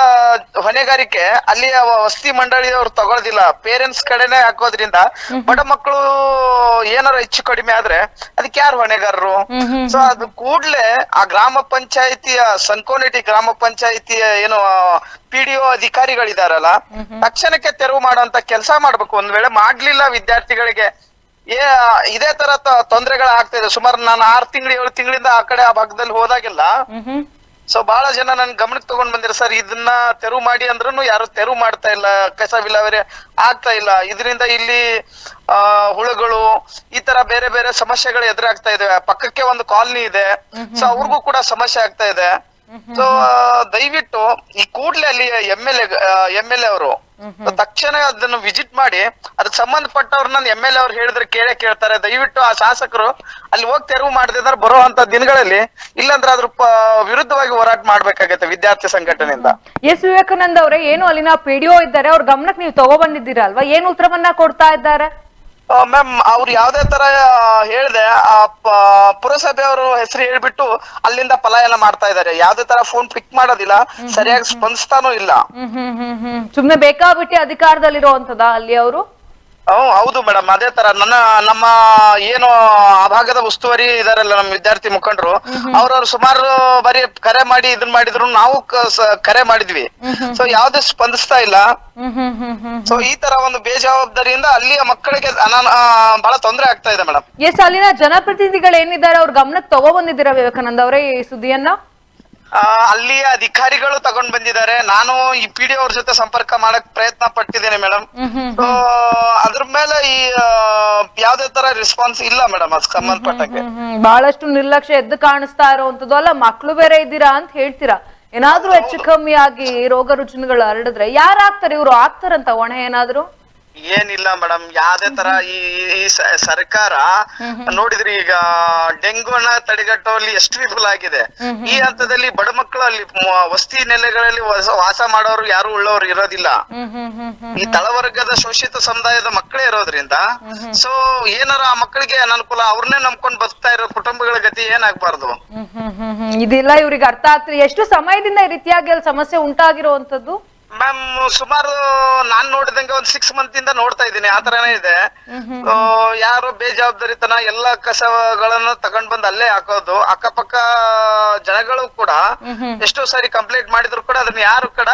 ಹೊಣೆಗಾರಿಕೆ ಅಲ್ಲಿ ವಸತಿ ಮಂಡಳಿಯವರು ತಗೊಳ್ಳೋದಿಲ್ಲ ಪೇರೆಂಟ್ಸ್ ಕಡೆನೆ ಹಾಕೋದ್ರಿಂದ ಬಡ ಮಕ್ಕಳು ಏನಾರ ಹೆಚ್ಚು ಕಡಿಮೆ ಆದ್ರೆ ಅದಕ್ಕೆ ಯಾರು ಹೊಣೆಗಾರರು? ಸೊ ಅದು ಕೂಡ್ಲೆ ಆ ಗ್ರಾಮ ಪಂಚಾಯತಿಯ ಸಂಕೋನೆಟಿ ಗ್ರಾಮ ಪಂಚಾಯತಿಯ ಏನು ಪಿಡಿಒ ಅಧಿಕಾರಿಗಳಿದಾರಲ್ಲ ತಕ್ಷಣಕ್ಕೆ ತೆರವು ಮಾಡುವಂತ ಕೆಲಸ ಮಾಡ್ಬೇಕು. ಒಂದ್ ವೇಳೆ ಮಾಡ್ಲಿಲ್ಲ ವಿದ್ಯಾರ್ಥಿಗಳಿಗೆ ಏ ಇದೇ ತರ ತ- ತೊಂದರೆಗಳು ಆಗ್ತಾ ಇದೆ. ಸುಮಾರು ನಾನು ಆರ್ ತಿಂಗಳು ಏಳು ತಿಂಗಳಿಂದ ಆ ಕಡೆ ಆ ಭಾಗದಲ್ಲಿ ಹೋದಾಗೆಲ್ಲ ಸೊ ಬಹಳ ಜನ ನನ್ ಗಮನಕ್ಕೆ ತಗೊಂಡ್ ಬಂದಿರ ಸರ್ ಇದನ್ನ ತೆರವು ಮಾಡಿ ಅಂದ್ರೂ ಯಾರು ತೆರವು ಮಾಡ್ತಾ ಇಲ್ಲ. ಕಸ ವಿಲೇವಾರಿ ಆಗ್ತಾ ಇಲ್ಲ. ಇದರಿಂದ ಇಲ್ಲಿ ಆ ಹುಳುಗಳು ಈ ತರ ಬೇರೆ ಬೇರೆ ಸಮಸ್ಯೆಗಳು ಎದುರಾಗ್ತಾ ಇದೆ ಪಕ್ಕಕ್ಕೆ ಒಂದು ಕಾಲನಿ ಇದೆ. ಸೊ ಅವ್ರಿಗೂ ಕೂಡ ಸಮಸ್ಯೆ ಆಗ್ತಾ ಇದೆ. ಸೊ ದಯವಿಟ್ಟು ಈ ಕೂಡ್ಲೆ ಅಲ್ಲಿ M L A M L A ಅವರು ತಕ್ಷಣ ಅದನ್ನು ವಿಸಿಟ್ ಮಾಡಿ ಅದಕ್ಕೆ ಸಂಬಂಧಪಟ್ಟವ್ರನ್ನ ಎಂ ಎಲ್ ಎ ಅವ್ರು ಹೇಳಿದ್ರೆ ಕೇಳೇ ಕೇಳ್ತಾರೆ. ದಯವಿಟ್ಟು ಆ ಶಾಸಕರು ಅಲ್ಲಿ ಹೋಗಿ ತೆರವು ಮಾಡದಿದ್ರೆ ಬರುವಂತ ದಿನಗಳಲ್ಲಿ ಇಲ್ಲಾಂದ್ರೆ ಅದ್ರ ವಿರುದ್ಧವಾಗಿ ಹೋರಾಟ ಮಾಡ್ಬೇಕಾಗತ್ತೆ ವಿದ್ಯಾರ್ಥಿ ಸಂಘಟನೆಯಿಂದ. ಎಸ್ ವಿವೇಕಾನಂದ ಅವರೇ ಏನು ಅಲ್ಲಿನ ಪಿಡಿಒ ಇದ್ದಾರೆ ಅವ್ರ ಗಮನಕ್ಕೆ ನೀವು ತಗೊಬಂದಿದ್ದೀರಾ ಅಲ್ವಾ ಏನು ಉತ್ತರವನ್ನ ಕೊಡ್ತಾ ಇದ್ದಾರೆ? ಮ್ಯಾಮ್ ಅವ್ರು ಯಾವ್ದೇ ತರ ಹೇಳಿದೆ ಪುರಸಭೆಯವರು ಹೆಸರು ಹೇಳ್ಬಿಟ್ಟು ಅಲ್ಲಿಂದ ಪಲಾಯನ ಮಾಡ್ತಾ ಇದಾರೆ. ಯಾವ್ದೇ ತರ ಫೋನ್ ಪಿಕ್ ಮಾಡೋದಿಲ್ಲ ಸರಿಯಾಗಿ ಸ್ಪಂದಿಸ್ತಾನೂ ಇಲ್ಲ. ಹ್ಮ್ ಹ್ಮ್ ಹ್ಮ್ ಹ್ಮ್. ಸುಮ್ನೆ ಬೇಕಾಬಿಟ್ಟಿ ಅಧಿಕಾರದಲ್ಲಿರುವಂತದ ಅಲ್ಲಿ ಅವರು? ಹ್ಮ್ ಹೌದು ಮೇಡಮ್. ಅದೇ ತರ ನನ್ನ ನಮ್ಮ ಏನು ಆ ಭಾಗದ ಉಸ್ತುವಾರಿ ಇದಾರಲ್ಲ ನಮ್ಮ ವಿದ್ಯಾರ್ಥಿ ಮುಖಂಡರು ಅವ್ರವ್ರು ಸುಮಾರು ಬರೀ ಕರೆ ಮಾಡಿ ಇದನ್ ಮಾಡಿದ್ರು ನಾವು ಕ- ಸ- ಕರೆ ಮಾಡಿದ್ವಿ. ಸೊ ಯಾವ್ದು ಸ್ಪಂದಿಸ್ತಾ ಇಲ್ಲ. ಹ್ಮ್ ಹ್ಮ್ ಹ್ಮ್ ಹ್ಮ್ ಸೊ ಈ ತರ ಒಂದು ಬೇಜವಾಬ್ದಾರಿಯಿಂದ ಅಲ್ಲಿಯ ಮಕ್ಕಳಿಗೆ ಅನಾನ ಆ, ಬಹಳ ತೊಂದರೆ ಆಗ್ತಾ ಇದೆ ಮೇಡಮ್. ಎಸ್ ಅಲ್ಲಿನ ಜನಪ್ರತಿನಿಧಿಗಳು ಏನಿದ್ದಾರೆ ಅವ್ರ ಗಮನಕ್ಕೆ ತಗೊಬಂದಿದ್ದೀರಾ ವಿವೇಕಾನಂದ ಅವರೇ ಈ ಸುದ್ದಿಯನ್ನ? ಅಲ್ಲಿಯ ಅಧಿಕಾರಿಗಳು ತಗೊಂಡ್ ಬಂದಿದ್ದಾರೆ. ನಾನು ಈ ಪಿ ಡಿ ಅವ್ರ ಜೊತೆ ಸಂಪರ್ಕ ಮಾಡಕ್ ಪ್ರಯತ್ನ ಪಟ್ಟಿದ್ದೇನೆ ಮೇಡಮ್ ಸೊ ಅದ್ರ ಮೇಲೆ ಈ ಯಾವ್ದೇ ತರ ರೆಸ್ಪಾನ್ಸ್ ಇಲ್ಲ ಮೇಡಮ್ ಅದ್ ಸಂಬಂಧಪಟ್ಟಂಗೆ. ಬಹಳಷ್ಟು ನಿರ್ಲಕ್ಷ್ಯ ಎದ್ದು ಕಾಣಿಸ್ತಾ ಇರುವಂತದ್ದು ಅಲ್ಲ ಮಕ್ಳು ಬೇರೆ ಇದ್ದೀರಾ ಅಂತ ಹೇಳ್ತೀರಾ? ಏನಾದ್ರೂ ಹೆಚ್ಚು ಕಮ್ಮಿ ಆಗಿ ರೋಗ ರುಜಿನಗಳು ಹರಡಿದ್ರೆ ಯಾರಾಗ್ತಾರೆ ಇವ್ರು? ಆಗ್ತಾರಂತ ಹೊಣೆ ಏನಾದ್ರು? ಏನಿಲ್ಲ ಮೇಡಮ್ ಯಾವ್ದೇ ತರ ಈ ಈ ಸ- ಸರ್ಕಾರ ನೋಡಿದ್ರಿ ಈಗ ಡೆಂಗುನ ತಡೆಗಟ್ಟುವಲ್ಲಿ ಎಷ್ಟು ವಿಫಲ ಆಗಿದೆ. ಈ ಹಂತದಲ್ಲಿ ಬಡ ಮಕ್ಕಳು ಅಲ್ಲಿ ಮ- ವಸತಿ ನೆಲೆಗಳಲ್ಲಿ ವಾಸ- ವಾಸ ಮಾಡೋರು ಯಾರು ಉಳ್ಳವರು ಇರೋದಿಲ್ಲ. ಹ್ಮ್ ಹ್ಮ್ ಹ್ಮ್ ಹ್ಮ್ ಈ ತಳವರ್ಗದ ಶೋಷಿತ ಸಮುದಾಯದ ಮಕ್ಕಳೇ ಇರೋದ್ರಿಂದ ಸೊ ಏನಾರ ಆ ಮಕ್ಕಳಿಗೆ ಅನನುಕೂಲ ಅವ್ರನ್ನೇ ನಂಬ್ಕೊಂಡ್ ಬದುಕ್ತಾ ಇರೋ ಕುಟುಂಬಗಳ ಗತಿ ಏನಾಗ್ಬಾರ್ದು? ಹ್ಮ್ ಹ್ಮ್ ಹ್ಮ್ ಹ್ಮ್. ಇದೆಲ್ಲ ಇವ್ರಿಗೆ ಅರ್ಥ ಆಗ್ತದೆ ಎಷ್ಟು ಸಮಯದಿಂದ ಈ ರೀತಿಯಾಗಿ ಅಲ್ಲಿ ಸಮಸ್ಯೆ ಉಂಟಾಗಿರುವಂತದ್ದು ಮ್ಯಾಮ್ ಸುಮಾರು ನಾನ್ ನೋಡಿದಂಗೆ ಒಂದ್ ಸಿಕ್ಸ್ ಮಂತ್ ಇಂದ ನೋಡ್ತಾ ಇದ್ದೀನಿ. ಆ ತರನೇ ಇದೆ. ಆ, ಯಾರು ಬೇಜವಾಬ್ದಾರಿತನ ಎಲ್ಲಾ ಕಸಗಳನ್ನು ತಗೊಂಡ್ ಬಂದ್ ಅಲ್ಲೇ ಹಾಕೋದು. ಅಕ್ಕಪಕ್ಕ ಜನಗಳು ಕೂಡ ಎಷ್ಟೋ ಸಾರಿ ಕಂಪ್ಲೇಂಟ್ ಮಾಡಿದ್ರು ಕೂಡ ಅದನ್ನ ಯಾರು ಕೂಡ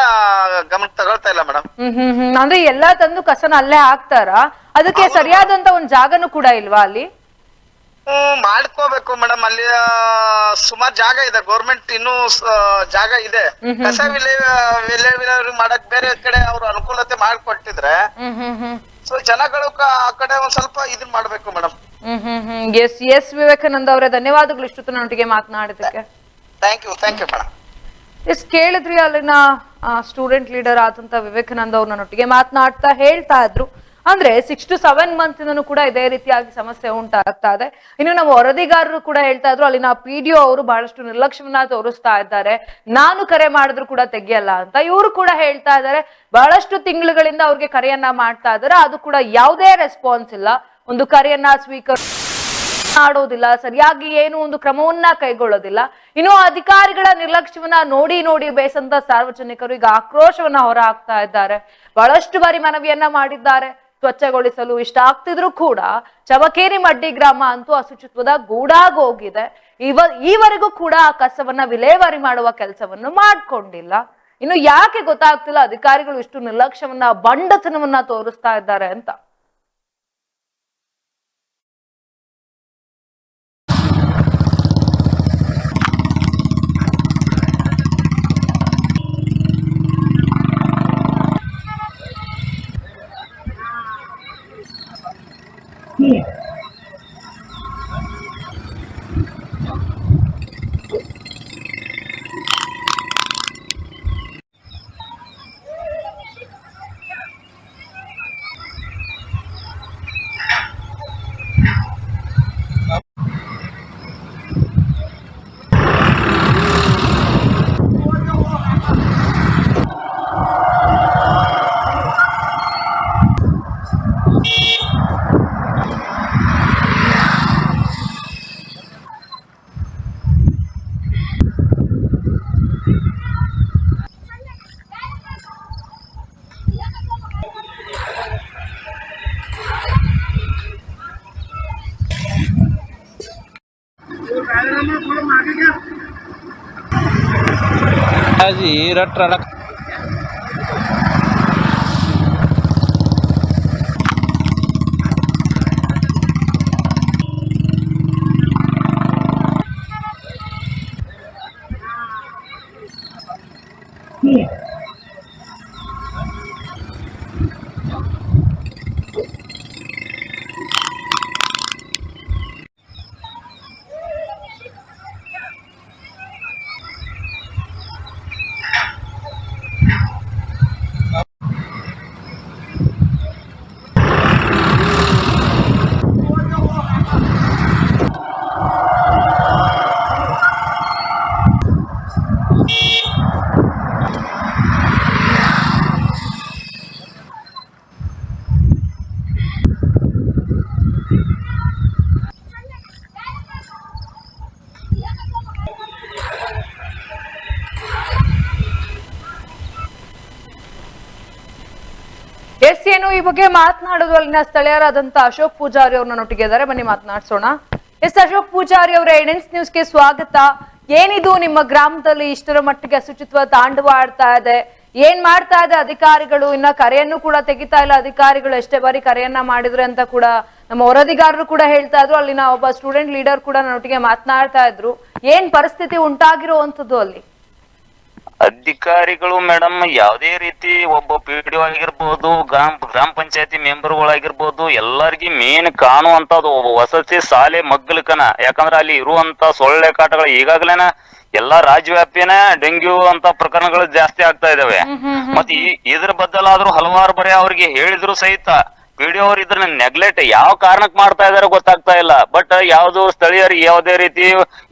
ಗಮನ ತಗೊಳ್ತಾ ಇಲ್ಲ ಮೇಡಮ್ ಹ್ಮ್ ಹ್ಮ್ ಹ್ಮ್. ಅಂದ್ರೆ ಎಲ್ಲಾ ತಂದು ಕಸನ ಅಲ್ಲೇ ಹಾಕ್ತಾರ? ಅದಕ್ಕೆ ಸರಿಯಾದಂತ ಒಂದ್ ಜಾಗನೂ ಕೂಡ ಇಲ್ವಾ ಅಲ್ಲಿ? ಮಾಡ್ಕೋಬೇಕು ಮೇಡಮ್. ಅಲ್ಲಿ ಸುಮಾರು ಜಾಗ ಇದೆ. ಗೌರ್ಮೆಂಟ್ ಇನ್ನೂ ಜಾಗ ಇದೆ. ಕಸ ವಿಲೇ ವಿಲೇವಾರಿ ಮಾಡಕ್ ಬೇರೆ ಕಡೆ ಅವ್ರು ಅನುಕೂಲತೆ ಮಾಡ್ಕೊಟ್ಟಿದ್ರೆ ಸೊ ಜನಗಳು ಆ ಕಡೆ ಒಂದ್ ಸ್ವಲ್ಪ ಇದನ್ ಮಾಡ್ಬೇಕು madam. Hmm hmm hmm. Yes yes Vivekananda ಅವರೇ ಧನ್ಯವಾದಗಳು ಇಷ್ಟು ನನ್ನೊಟ್ಟಿಗೆ ಮಾತನಾಡಿದಕ್ಕೆ thank you thank you madam yes ಕೇಳಿದ್ರಿ ಅಲ್ಲಿನ ಸ್ಟೂಡೆಂಟ್ ಲೀಡರ್ ಆದಂತ ವಿವೇಕಾನಂದ ಅವ್ರು ನನ್ನೊಟ್ಟಿಗೆ ಮಾತನಾಡ್ತಾ ಹೇಳ್ತಾ ಇದ್ರು. ಅಂದ್ರೆ ಸಿಕ್ಸ್ ಟು ಸೆವೆನ್ ಮಂತ್ ಕೂಡ ಇದೇ ರೀತಿಯಾಗಿ ಸಮಸ್ಯೆ ಉಂಟಾಗ್ತಾ ಇದೆ. ಇನ್ನು ನಮ್ಮ ವರದಿಗಾರರು ಕೂಡ ಹೇಳ್ತಾ ಇದ್ರು, ಅಲ್ಲಿನ ಪಿ ಡಿ ಅವರು ಬಹಳಷ್ಟು ನಿರ್ಲಕ್ಷ್ಯವನ್ನ ತೋರಿಸ್ತಾ ಇದ್ದಾರೆ. ನಾನು ಕರೆ ಮಾಡಿದ್ರು ಕೂಡ ತೆಗಿಯಲ್ಲ ಅಂತ ಇವರು ಕೂಡ ಹೇಳ್ತಾ ಇದ್ದಾರೆ. ಬಹಳಷ್ಟು ತಿಂಗಳುಗಳಿಂದ ಅವ್ರಿಗೆ ಕರೆಯನ್ನ ಮಾಡ್ತಾ ಇದ್ದಾರೆ. ಅದು ಕೂಡ ಯಾವುದೇ ರೆಸ್ಪಾನ್ಸ್ ಇಲ್ಲ. ಒಂದು ಕರೆಯನ್ನ ಸ್ವೀಕರ್ ಮಾಡೋದಿಲ್ಲ. ಸರಿಯಾಗಿ ಏನು ಒಂದು ಕ್ರಮವನ್ನ ಕೈಗೊಳ್ಳೋದಿಲ್ಲ. ಇನ್ನು ಅಧಿಕಾರಿಗಳ ನಿರ್ಲಕ್ಷ್ಯವನ್ನ ನೋಡಿ ನೋಡಿ ಬೇಸಂತ ಸಾರ್ವಜನಿಕರು ಈಗ ಆಕ್ರೋಶವನ್ನ ಹೊರ ಹಾಕ್ತಾ ಇದ್ದಾರೆ. ಬಹಳಷ್ಟು ಬಾರಿ ಮನವಿಯನ್ನ ಮಾಡಿದ್ದಾರೆ. ಸ್ವಚ್ಛಗೊಳಿಸಲು ಇಷ್ಟ ಆಗ್ತಿದ್ರು ಕೂಡ ಚವಕೇರಿ ಮಡ್ಡಿ ಗ್ರಾಮ ಅಂತೂ ಅಶುಚಿತ್ವದ ಗೂಡಾಗೋಗಿದೆ ಇವ, ಈವರೆಗೂ ಕೂಡ ಆ ಕಸವನ್ನ ವಿಲೇವಾರಿ ಮಾಡುವ ಕೆಲಸವನ್ನು ಮಾಡ್ಕೊಂಡಿಲ್ಲ. ಇನ್ನು ಯಾಕೆ ಗೊತ್ತಾಗ್ತಿಲ್ಲ, ಅಧಿಕಾರಿಗಳು ಇಷ್ಟು ನಿರ್ಲಕ್ಷ್ಯವನ್ನ, ಬಂಡತನವನ್ನ ತೋರಿಸ್ತಾ ಇದ್ದಾರೆ ಅಂತ. जी रट रड़क ಈ ಬಗ್ಗೆ ಮಾತನಾಡೋದು ಅಲ್ಲಿನ ಸ್ಥಳೀಯರಾದಂತಹ ಅಶೋಕ್ ಪೂಜಾರಿ ಅವ್ರನ್ನ ನೋಟಿಗೆದಾರೆ ಬನ್ನಿ ಮಾತನಾಡ್ಸೋಣ. ಎಸ್ ಅಶೋಕ್ ಪೂಜಾರಿ ಅವರ ಎಡೆನ್ಸ್ ನ್ಯೂಸ್ಗೆ ಸ್ವಾಗತ. ಏನಿದು ನಿಮ್ಮ ಗ್ರಾಮದಲ್ಲಿ ಇಷ್ಟರ ಮಟ್ಟಿಗೆ ಅಶುಚಿತ್ವ ತಾಂಡವ ಆಡ್ತಾ ಇದೆ? ಏನ್ ಮಾಡ್ತಾ ಇದೆ ಅಧಿಕಾರಿಗಳು? ಇನ್ನ ಕರೆಯನ್ನು ಕೂಡ ತೆಗಿತಾ ಇಲ್ಲ. ಅಧಿಕಾರಿಗಳು ಎಷ್ಟೇ ಬಾರಿ ಕರೆಯನ್ನ ಮಾಡಿದ್ರೆ ಅಂತ ಕೂಡ ನಮ್ಮ ವರದಿಗಾರರು ಕೂಡ ಹೇಳ್ತಾ ಇದ್ರು. ಅಲ್ಲಿನ ಒಬ್ಬ ಸ್ಟೂಡೆಂಟ್ ಲೀಡರ್ ಕೂಡ ನನ್ನೊಟ್ಟಿಗೆ ಮಾತನಾಡ್ತಾ ಇದ್ರು. ಏನ್ ಪರಿಸ್ಥಿತಿ ಉಂಟಾಗಿರುವಂತದ್ದು ಅಲ್ಲಿ? ಅಧಿಕಾರಿಗಳು ಮೇಡಮ್ ಯಾವುದೇ ರೀತಿ ಒಬ್ಬ ಪಿ ಡಿ ಆಗಿರ್ಬೋದು ಗ್ರಾಮ ಗ್ರಾಮ ಪಂಚಾಯತಿ ಮೆಂಬರ್ಗಳಾಗಿರ್ಬೋದು ಎಲ್ಲರಿಗೆ ಮೇನ್ ಕಾಣುವಂತದ್ದು ಒಬ್ಬ ವಸತಿ ಶಾಲೆ ಮಗ್ಗಲಕನ ಯಾಕಂದ್ರೆ ಅಲ್ಲಿ ಇರುವಂತ ಸೊಳ್ಳೆ ಕಾಟಗಳು ಈಗಾಗಲೇನ ಎಲ್ಲಾ ರಾಜ್ಯವ್ಯಾಪಿನ ಡೆಂಗ್ಯೂ ಅಂತ ಪ್ರಕರಣಗಳು ಜಾಸ್ತಿ ಆಗ್ತಾ ಇದಾವೆ. ಮತ್ತೆ ಈ ಇದ್ರ ಬದಲಾದ್ರೂ ಹಲವಾರು ಬರೆ ಅವ್ರಿಗೆ ಹೇಳಿದ್ರು ಸಹಿತ. ಪಿಡಿಒ ಅವ್ರು ಇದ್ರ ನೆಗ್ಲೆಕ್ಟ್ ಯಾವ ಕಾರಣಕ್ಕೆ ಮಾಡ್ತಾ ಇದಾರೆ ಗೊತ್ತಾಗ್ತಾ ಇಲ್ಲ. ಬಟ್ ಯಾವ್ದು ಸ್ಥಳೀಯರಿಗೆ ಯಾವುದೇ ರೀತಿ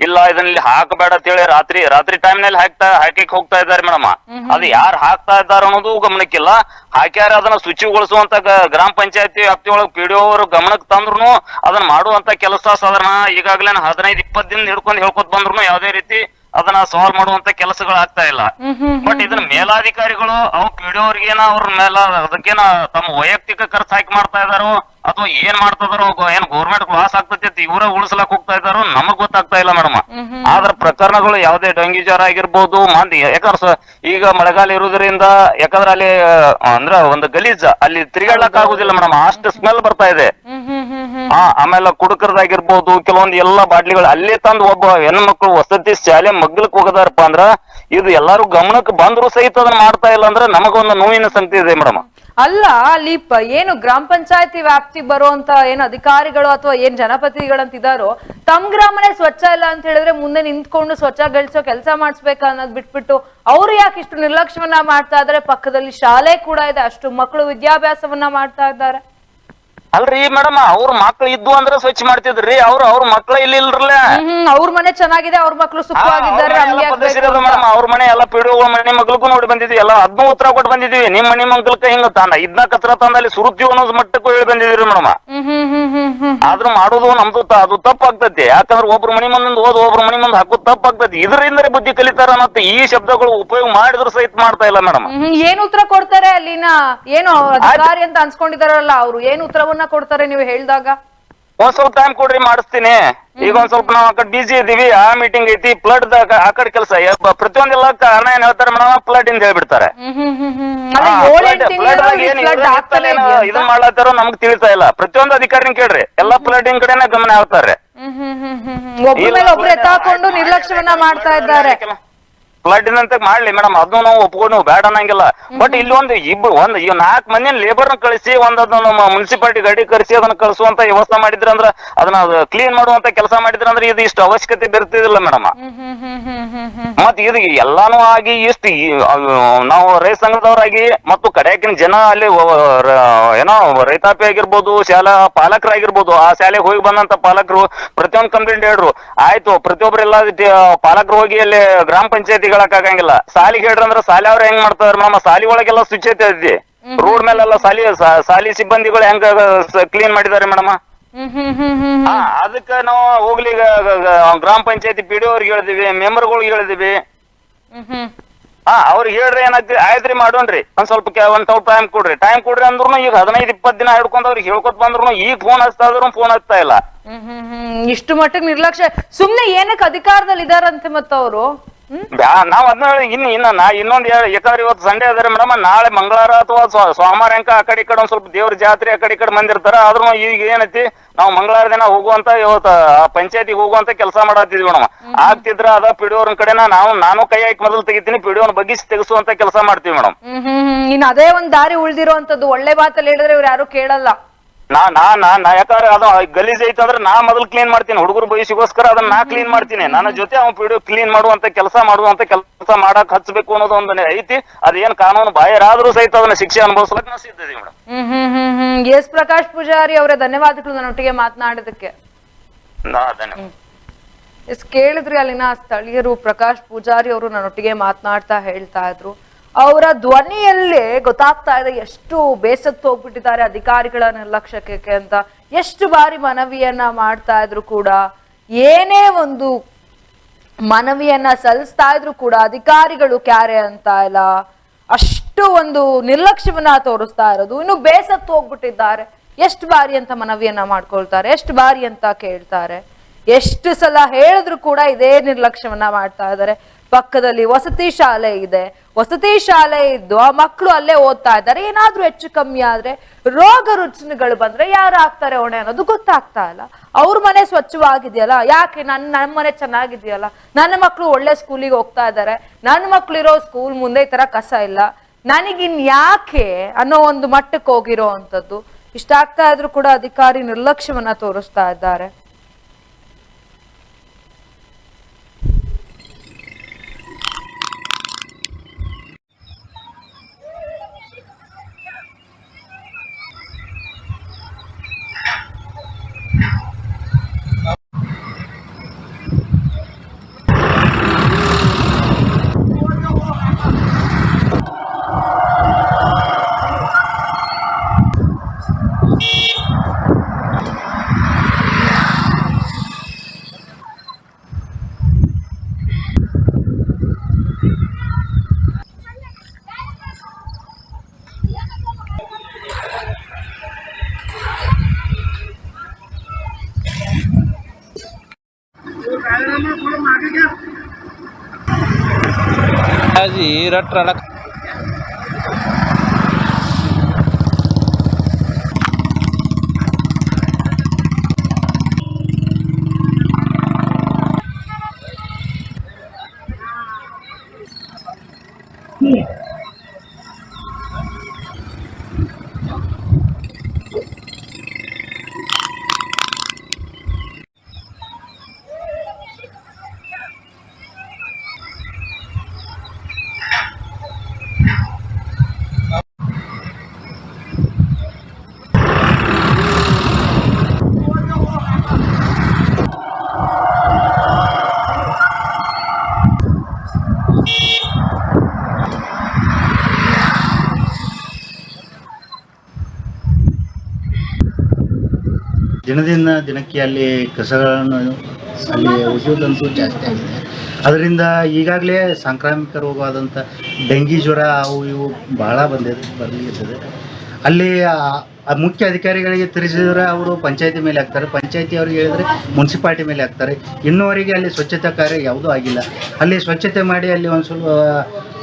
ಇಲ್ಲ ಇದನ್ನ ಹಾಕಬೇಡ ಅಂತ ಹೇಳಿ ರಾತ್ರಿ ರಾತ್ರಿ ಟೈಮ್ನಲ್ಲಿ ಹಾಕ್ತಾ ಹಾಕಿಕ್ ಹೋಗ್ತಾ ಇದ್ದಾರೆ ಮೇಡಮ್. ಅದು ಯಾರು ಹಾಕ್ತಾ ಇದ್ದಾರೆ ಅನ್ನೋದು ಗಮನಕ್ಕಿಲ್ಲ. ಹಾಕ್ಯಾರ ಅದನ್ನ ಶುಚಿಗೊಳಿಸುವಂತ ಗ್ರಾಮ ಪಂಚಾಯತಿ ವ್ಯಾಪ್ತಿಯೊಳಗೆ ಪಿಡಿಒ ಅವರು ಗಮನಕ್ಕೆ ತಂದ್ರು ಅದನ್ನ ಮಾಡುವಂತ ಕೆಲಸ ಸಾಧಾರಣ ಈಗಾಗಲೇ ಹದಿನೈದು ಇಪ್ಪತ್ತು ದಿನ ಹಿಡ್ಕೊಂಡು ಹೇಳ್ಕೊತ ಬಂದ್ರು ಯಾವುದೇ ರೀತಿ ಅದನ್ನ ಸಾಲ್ವ್ ಮಾಡುವಂತ ಕೆಲಸಗಳು ಆಗ್ತಾ ಇಲ್ಲ. ಬಟ್ ಇದನ್ನ ಮೇಲಾಧಿಕಾರಿಗಳು ಅವ್ ಪಿಡಿಯೋರ್ಗೇನ ಅವ್ರ ಮೇಲ ಅದಕ್ಕೇನ ತಮ್ಮ ವೈಯಕ್ತಿಕ ಖರ್ಚು ಹಾಕಿ ಮಾಡ್ತಾ ಇದಾರೋ ಅಥವಾ ಏನ್ ಮಾಡ್ತಾ ಇದಾರೋ ಏನ್ ಗೌರ್ಮೆಂಟ್ ಲಾಸ್ ಆಗ್ತೈತಿ ಅಂತ ಇವರೇ ಉಳಿಸ್ಲಾಕ್ ಹೋಗ್ತಾ ಇದಾರೋ ನಮಗ್ ಗೊತ್ತಾಗ್ತಾ ಇಲ್ಲ ಮೇಡಮ್. ಆದ್ರ ಪ್ರಕರಣಗಳು ಯಾವ್ದೇ ಡೆಂಗಿ ಜ್ವರ ಆಗಿರ್ಬೋದು ಮಂದಿ ಯಾಕಂದ್ರ ಈಗ ಮಳೆಗಾಲ ಇರುವುದರಿಂದ ಯಾಕಂದ್ರೆ ಅಲ್ಲಿ ಅಂದ್ರ ಒಂದು ಗಲೀಜ್ ಅಲ್ಲಿ ತಿರುಗಾಡ್ಲಕ್ ಆಗುದಿಲ್ಲ ಮೇಡಮ್. ಅಷ್ಟು ಸ್ಮೆಲ್ ಬರ್ತಾ ಇದೆ. ಆ, ಆಮೇಲೆ ಕುಡುಕರದಾಗಿರ್ಬೋದು, ಕೆಲವೊಂದು ಎಲ್ಲಾ ಬಾಟ್ಲಿಗಳು ಅಲ್ಲೇ ತಂದು ಒಬ್ಬ ಹೆಣ್ಮಕ್ಳು ವಸತಿ ಶಾಲೆ ಮಗ್ಲಕ್ ಹೋಗದಾರಪ್ಪ ಅಂದ್ರ ಇದು ಎಲ್ಲಾರು ಗಮನಕ್ಕೆ ಬಂದ್ರು ಸಹಿತ ಅದನ್ನ ಮಾಡ್ತಾ ಇಲ್ಲ ಅಂದ್ರೆ ನಮಗೊಂದು ನೋವಿನ ಸಂಗತಿ ಇದೆ ಮೇಡಮ್. ಅಲ್ಲ, ಅಲ್ಲಿ ಏನು ಗ್ರಾಮ ಪಂಚಾಯತಿ ವ್ಯಾಪ್ತಿ ಬರುವಂತ ಏನು ಅಧಿಕಾರಿಗಳು ಅಥವಾ ಏನ್ ಜನಪ್ರತಿನಿಧಿಗಳಂತ ಇದಾರೋ ತಮ್ ಗ್ರಾಮನೇ ಸ್ವಚ್ಛ ಇಲ್ಲ ಅಂತ ಹೇಳಿದ್ರೆ ಮುಂದೆ ನಿಂತ್ಕೊಂಡು ಸ್ವಚ್ಛಗೊಳಿಸೋ ಕೆಲಸ ಮಾಡಿಸ್ಬೇಕ ಅನ್ನೋದ್ ಬಿಟ್ಬಿಟ್ಟು ಅವ್ರು ಯಾಕೆ ಇಷ್ಟು ನಿರ್ಲಕ್ಷ್ಯವನ್ನ ಮಾಡ್ತಾ ಇದಾರೆ? ಪಕ್ಕದಲ್ಲಿ ಶಾಲೆ ಕೂಡ ಇದೆ, ಅಷ್ಟು ಮಕ್ಕಳು ವಿದ್ಯಾಭ್ಯಾಸವನ್ನ ಮಾಡ್ತಾ ಇದ್ದಾರೆ. ಅಲ್ರಿ ಮೇಡಮ್ ಅವ್ರ ಮಕ್ಳು ಇದ್ದು ಅಂದ್ರೆ ಸ್ವಚ್ಛ ಮಾಡ್ತಿದ್ರಿ ಅವ್ರ ಅವ್ರ ಮಕ್ಳ ಇಲ್ಲಿ ಇಲ್ರಲ್ಲ. ಹ್ಮ್ ಅವ್ರ ಮನೆ ಚೆನ್ನಾಗಿದೆ ಅವ್ರ ಮಕ್ಳು ಸುಖವಾಗಿದ್ದಾರೆ ಅಂತ? ಮೇಡಮ್ ಅವ್ರ ಮನೆ ಎಲ್ಲ ಪಿಡಿಒ ಮನೆ ಮಗ್ಳಿಗೂ ನೋಡಿ ಬಂದಿದ್ವಿ ಎಲ್ಲ ಅದ್ನೂ ಉತ್ತರ ಕೊಟ್ಟು ಬಂದಿದ್ವಿ ನಿಮ್ ಮನೆ ಮಗ್ಳಕ್ಕ ಹಿಂಗ ತಾನ ಇದ್ನ ಕತ್ರ ತಂದಲ್ಲಿ ಸುರುತ್ತೀವಿ ಅನ್ನೋದ್ ಮಟ್ಟಕ್ಕೂ ಹೇಳಿ ಬಂದಿದ್ರಿ madam. Hmm hmm hmm hmm ಹ್ಮ್. ಆದ್ರೂ ಮಾಡೋದು ನಮ್ದು ತ- ಅದು ತಪ್ಪಾಗ್ತೈತಿ ಯಾಕಂದ್ರೆ ಒಬ್ರ ಮನಿ ಮುಂದ್ ಹೋದ್ ಒಬ್ರ ಮನಿ ಮುಂದ್ ಹಾಕೋದು ತಪ್ಪಾಗ್ತೈತಿ ಇದರಿಂದ ಬುದ್ಧಿ ಕಲಿತಾರ ಮತ್ತೆ ಈ ಶಬ್ದಗಳು ಉಪಯೋಗ ಮಾಡಿದ್ರು ಸಹಿತ ಮಾಡ್ತಾ ಇಲ್ಲ ಮೇಡಮ್. ಹ್ಮ್ ಏನ್ ಉತ್ತರ ಕೊಡ್ತಾರೆ ಅಲ್ಲಿನ? ಏನು ಅಧಿಕಾರಿ ಅಂತ ಅನ್ಸ್ಕೊಂಡಿದಾರಲ್ಲ ಅವ್ರು ಏನ್ ಉತ್ತರವನ್ನ ಕೊಡ್ತಾರೆ ನೀವು ಹೇಳ್ದಾಗ? ಒಂದ್ ಸ್ವಲ್ಪ ಟೈಮ್ ಕೊಡ್ರಿ ಮಾಡಿಸ್ತೀನಿ. ಈಗ ಒಂದ್ ಸ್ವಲ್ಪ ನಾವ್ ಆಕಡೆ ಕಡೆ ಬಿಜಿ ಇದೀವಿ ಆ ಮೀಟಿಂಗ್ ಐತಿ ಫ್ಲಡ್ ಆ ಕಡೆ ಕೆಲಸ. ಪ್ರತಿಯೊಂದೆಲ್ಲ ಕಾರಣ ಏನ್ ಹೇಳ್ತಾರೆ ಮೇಡಮ್? ಫ್ಲಡ್ ಇಂದ ಹೇಳ್ಬಿಡ್ತಾರೆ. ಇದನ್ ಮಾಡ್ಲತ್ತಾರೋ ನಮ್ಗ್ ತಿಳಿತಾ ಇಲ್ಲ. ಪ್ರತಿಯೊಂದು ಅಧಿಕಾರಿನ ಕೇಳ್ರಿ. ಎಲ್ಲಾ ಫ್ಲಡಿಂಗ್ ಕಡೆನೆ ಗಮನ ಹಾಕ್ತಾರೆ. ಹ್ಮ್ ಹ್ಮ್ ಹ್ಮ್ ಹ್ಮ್ ಹ್ಮ್. ಒಬ್ರ ಮೇಲೆ ಒಬ್ರು ಎತ್ತಾಕೊಂಡು ನಿರ್ಲಕ್ಷ್ಯವನ್ನ ಮಾಡ್ತಾ ಇದ್ದಾರೆ. ಫ್ಲಡ್ ಅಂತ ಮಾಡ್ಲಿ ಮೇಡಮ್. ಅದನ್ನು ನಾವು ಒಪ್ಕೊಂಡು ಬೇಡ ಅನ್ನಂಗಿಲ್ಲ. ಬಟ್ ಇಲ್ಲಿ ಒಂದು ಇಬ್ಬರು ಒಂದ್ ಈ ನಾಲ್ಕು ಮಂದಿ ಲೇಬರ್ ಕಳಿಸಿ ಒಂದ್ ಅದನ್ನ ಮುನ್ಸಿಪಾಲಿಟಿ ಗಾಡಿ ಕರೆಸಿ ಅದನ್ನ ಕಳಿಸುವಂತ ವ್ಯವಸ್ಥೆ ಮಾಡಿದ್ರ ಅಂದ್ರ ಅದನ್ನ ಕ್ಲೀನ್ ಮಾಡುವಂತ ಕೆಲಸ ಮಾಡಿದ್ರ ಅಂದ್ರೆ ಇದು ಇಷ್ಟು ಅವಶ್ಯಕತೆ ಬರ್ತಿದಿಲ್ಲ ಮೇಡಮ್. ಮತ್ ಇದು ಎಲ್ಲಾನು ಆಗಿ ಇಷ್ಟು ನಾವು ರೈತ ಸಂಘದವರಾಗಿ ಮತ್ತು ಕಡೆಯಾಕಿನ ಜನ ಅಲ್ಲಿ ಏನೋ ರೈತಾಪಿ ಆಗಿರ್ಬೋದು ಶಾಲಾ ಪಾಲಕರಾಗಿರ್ಬೋದು ಆ ಶಾಲೆಗೆ ಹೋಗಿ ಬಂದಂತ ಪಾಲಕರು ಪ್ರತಿಯೊಂದು ಕಂಪ್ಲೇಂಟ್ ಹೇಳ್ರು. ಆಯ್ತು ಪ್ರತಿಯೊಬ್ಬರೆಲ್ಲ ಪಾಲಕರು ಹೋಗಿ ಅಲ್ಲಿ ಗ್ರಾಮ ಪಂಚಾಯತಿಗಳಕ್ ಆಗಂಗಿಲ್ಲ ಸಾಲಿ ಹೇಳ್ರಿ ಅಂದ್ರ ಸಾಲಿ ಅವ್ರ ಹೆಂಗ್ ಮಾಡ್ತಾರ ಮಾಮ? ಸಾಲಿ ಒಳಗೆಲ್ಲ ಸ್ವಚ್ಛತೆ ಐತಿ ರೋಡ್ ಮೇಲೆಲ್ಲ ಸಾಲಿ ಸಾ- ಸಾಲಿ ಸಿಬ್ಬಂದಿಗಳು ಹೆಂಗ ಕ್ಲೀನ್ ಮಾಡಿದಾರೆ ಮೇಡಮ್? ಹ್ಮ್ ಹ್ಮ್ ಹ್ಮ್ ಹ್ಮ್ ಹಾ ಅದಕ್ಕ ನಾವು ಹೋಗ್ಲಿ ಈಗ ಗ- ಗ- ಗ್ರಾಮ ಪಂಚಾಯತಿ ಪಿ ಡಿ ಅವ್ರಿಗೆ ಹೇಳಿದಿವಿ ಮೆಂಬರ್ಗಳಿಗೆ ಹೇಳಿದಿವಿ. ಹ್ಮ್ ಹ್ಮ್. ಹಾ ಅವ್ರಿಗೆ ಹೇಳ್ರಿ ಏನಾಗ್ತಿ ಆಯ್ತ್ರಿ ಮಾಡೋಣ್ರಿ. ಒಂದ್ ಸ್ವಲ್ಪ ಕೆ- ಒಂದ್ ಸ್ವಲ್ಪ ಟೈಮ್ ಕೊಡ್ರಿ. ಟೈಮ್ ಕೊಡ್ರಿ ಅಂದ್ರು ಈಗ ಹದಿನೈದು ಇಪ್ಪತ್ತು ದಿನ ಹಿಡ್ಕೊಂಡ್ ಅವ್ರಿಗೆ ಹೇಳ್ಕೊತ ಬಂದ್ರು ಈಗ ಫೋನ್ ಹಚ್ತಾ ಇದ್ರು ಫೋನ್ ಹಚ್ತಾ ಇಲ್ಲ. ಹ್ಮ್ ಹ್ಮ್ ಹ್ಮ್. ಇಷ್ಟು ಮಟ್ಟಿಗೆ ನಿರ್ಲಕ್ಷ್ಯ. ಸುಮ್ನೆ ಏನಕ್ಕೆ ಅಧಿಕಾರದಲ್ಲಿ ಇದಾರಂತೆ ಮತ್ತ ಅವರು ನಾವ್ ಅದ್ನ ಇನ್ನ ಇನ್ನ ನಾ ಇನ್ನೊಂದ್ ಹೇಳ್- ಯಾಕಂದ್ರೆ ಇವತ್ತು ಸಂಡೇ ಅದಾರೆ ಮೇಡಮ್ ನಾಳೆ ಮಂಗಳವಾರ ಅಥವಾ ಸೋಮವಾರ ಅಂಕ ಆ ಕಡೆ ಈ ಕಡೆ ಒಂದ್ ಸ್ವಲ್ಪ ದೇವ್ರ ಜಾತ್ರೆ ಆ ಕಡೆ ಈ ಕಡೆ ಬಂದಿರ್ತಾರ ಆದ್ರೂ ಈಗ ಏನೈತಿ ನಾವ್ ಮಂಗಳವಾರ ದಿನ ಹೋಗುವಂತ ಇವತ್ತು ಪಂಚಾಯತಿಗೆ ಹೋಗುವಂತ ಕೆಲಸ ಮಾಡತ್ತಿದ್ವಿ ಮೇಡಮ್. ಆಗ್ತಿದ್ರ ಅದ ಪಿಡಿಯೋರ್ ಕಡೆನ ನಾವು ನಾನು ಕೈ ಹಾಕಿ ಮೊದಲು ತೆಗಿತೀನಿ ಪಿಡಿಯೋನ್ ಬಗ್ಗಿಸಿ ತೆಗಿಸುವಂತ ಕೆಲಸ ಮಾಡ್ತೀವಿ ಮೇಡಮ್. ಹ್ಮ್ ಹ್ಮ್ ಹ್ಮ್. ಇನ್ ಅದೇ ಒಂದ್ ದಾರಿ ಉಳ್ದಿರೋಂಥದ್ದು ಒಳ್ಳೆ ಮಾತಲ್ಲಿ ಹೇಳಿದ್ರೆ ಇವ್ರು ಯಾರು ಕೇಳಲ್ಲ. ನಾ ನಾ ನಾ ನಾ ಯಾಕಂದ್ರೆ ಅದು ಗಲೀಜ್ ಐತ ಅಂದ್ರೆ ನಾ ಮೊದಲು ಕ್ಲೀನ್ ಮಾಡ್ತೀನಿ. ಹುಡುಗರು ಬಯಸಿಗೋಸ್ಕರ ಅದನ್ನ ನಾ ಕ್ಲೀನ್ ಮಾಡ್ತೀನಿ. ನನ್ನ ಜೊತೆ ಅವ್ನು ಪಿಡಿಯೋ ಕ್ಲೀನ್ ಮಾಡುವಂತ ಕೆಲಸ ಮಾಡುವಂತ ಕೆಲಸ ಮಾಡಕ್ ಹಚ್ಬೇಕು ಅನ್ನೋದು ಒಂದು ಐತಿ. ಅದೇನ್ ಕಾನೂನು ಬಾಹಿರಾದ್ರೂ ಸಹಿತ ಅದನ್ನ ಶಿಕ್ಷೆ ಅನುಭವಿಸ್ಲಕ್ ನಾ madam hmm hmm hmm hmm. Yes Prakash Poojary ಅವರೇ ಧನ್ಯವಾದಗಳು ನನ್ನೊಟ್ಟಿಗೆ ಮಾತನಾಡೋದಕ್ಕೆ. ನಾ ಧನ್ಯವಾದ. ಎಸ್ ಕೇಳಿದ್ರಿ ಅಲ್ಲಿನ ಸ್ಥಳೀಯರು ಪ್ರಕಾಶ್ ಪೂಜಾರಿ ಅವರು ನನ್ನೊಟ್ಟಿಗೆ ಮಾತನಾಡ್ತಾ ಹೇಳ್ತಾ ಇದ್ರು. ಅವರ ಧ್ವನಿಯಲ್ಲೇ ಗೊತ್ತಾಗ್ತಾ ಇದೆ ಎಷ್ಟು ಬೇಸತ್ತು ಹೋಗ್ಬಿಟ್ಟಿದ್ದಾರೆ ಅಧಿಕಾರಿಗಳ ನಿರ್ಲಕ್ಷ್ಯಕ್ಕೆ ಅಂತ. ಎಷ್ಟು ಬಾರಿ ಮನವಿಯನ್ನ ಮಾಡ್ತಾ ಇದ್ರು ಕೂಡ, ಏನೇ ಒಂದು ಮನವಿಯನ್ನ ಸಲ್ಲಿಸ್ತಾ ಇದ್ರು ಕೂಡ ಅಧಿಕಾರಿಗಳು ಕ್ಯಾರೆ ಅಂತ ಇಲ್ಲ. ಅಷ್ಟು ಒಂದು ನಿರ್ಲಕ್ಷ್ಯವನ್ನ ತೋರಿಸ್ತಾ ಇರೋದು. ಇನ್ನು ಬೇಸತ್ತು ಹೋಗ್ಬಿಟ್ಟಿದ್ದಾರೆ. ಎಷ್ಟು ಬಾರಿ ಅಂತ ಮನವಿಯನ್ನ ಮಾಡ್ಕೊಳ್ತಾರೆ? ಎಷ್ಟು ಬಾರಿ ಅಂತ ಕೇಳ್ತಾರೆ? ಎಷ್ಟು ಸಲ ಹೇಳಿದ್ರು ಕೂಡ ಇದೇ ನಿರ್ಲಕ್ಷ್ಯವನ್ನ ಮಾಡ್ತಾ ಇದ್ದಾರೆ. ಪಕ್ಕದಲ್ಲಿ ವಸತಿ ಶಾಲೆ ಇದೆ. ವಸತಿ ಶಾಲೆ ಇದ್ದು ಆ ಮಕ್ಕಳು ಅಲ್ಲೇ ಓದ್ತಾ ಇದ್ದಾರೆ. ಏನಾದ್ರೂ ಹೆಚ್ಚು ಕಮ್ಮಿ ಆದ್ರೆ ರೋಗ ರುಜಿನಗಳು ಬಂದ್ರೆ ಯಾರು ಆಗ್ತಾರೆ ಹೊಣೆ ಅನ್ನೋದು ಗೊತ್ತಾಗ್ತಾ ಇಲ್ಲ. ಅವ್ರ ಮನೆ ಸ್ವಚ್ಛವಾಗಿದೆಯಲ್ಲ? ಯಾಕೆ ನನ್ನ ನಮ್ಮ ಮನೆ ಚೆನ್ನಾಗಿದೆಯಲ್ಲ? ನನ್ನ ಮಕ್ಕಳು ಒಳ್ಳೆ ಸ್ಕೂಲಿಗೆ ಹೋಗ್ತಾ ಇದ್ದಾರೆ. ನನ್ನ ಮಕ್ಳು ಇರೋ ಸ್ಕೂಲ್ ಮುಂದೆ ಈ ತರ ಕಸ ಇಲ್ಲ. ನನಗಿನ್ ಯಾಕೆ ಅನ್ನೋ ಒಂದು ಮಟ್ಟಕ್ಕೆ ಹೋಗಿರೋ ಅಂಥದ್ದು. ಇಷ್ಟಾಗ್ತಾ ಇದ್ರು ಕೂಡ ಅಧಿಕಾರಿ ನಿರ್ಲಕ್ಷ್ಯವನ್ನ ತೋರಿಸ್ತಾ ಇದ್ದಾರೆ. जी रट ದಿನದಿಂದ ದಿನಕ್ಕೆ ಅಲ್ಲಿ ಕಸಗಳನ್ನು ಅಲ್ಲಿ ಒಗೆಯೋದಂತೂ ಜಾಸ್ತಿ ಆಗಿದೆ. ಅದರಿಂದ ಈಗಾಗಲೇ ಸಾಂಕ್ರಾಮಿಕ ರೋಗವಾದಂಥ ಡೆಂಗಿ ಜ್ವರ ಅವು ಇವು ಭಾಳ ಬಂದಿದೆ ಬಂದಿರ್ತದೆ. ಅಲ್ಲಿ ಮುಖ್ಯ ಅಧಿಕಾರಿಗಳಿಗೆ ತಿಳಿಸಿದರೆ ಅವರು ಪಂಚಾಯತಿ ಮೇಲೆ ಹಾಕ್ತಾರೆ. ಪಂಚಾಯತಿ ಅವ್ರಿಗೆ ಹೇಳಿದ್ರೆ ಮುನ್ಸಿಪಾಲ್ಟಿ ಮೇಲೆ ಹಾಕ್ತಾರೆ. ಇನ್ನೂವರೆಗೆ ಅಲ್ಲಿ ಸ್ವಚ್ಛತಾ ಕಾರ್ಯ ಯಾವುದೂ ಆಗಿಲ್ಲ. ಅಲ್ಲಿ ಸ್ವಚ್ಛತೆ ಮಾಡಿ ಅಲ್ಲಿ ಒಂದು ಸ್ವಲ್ಪ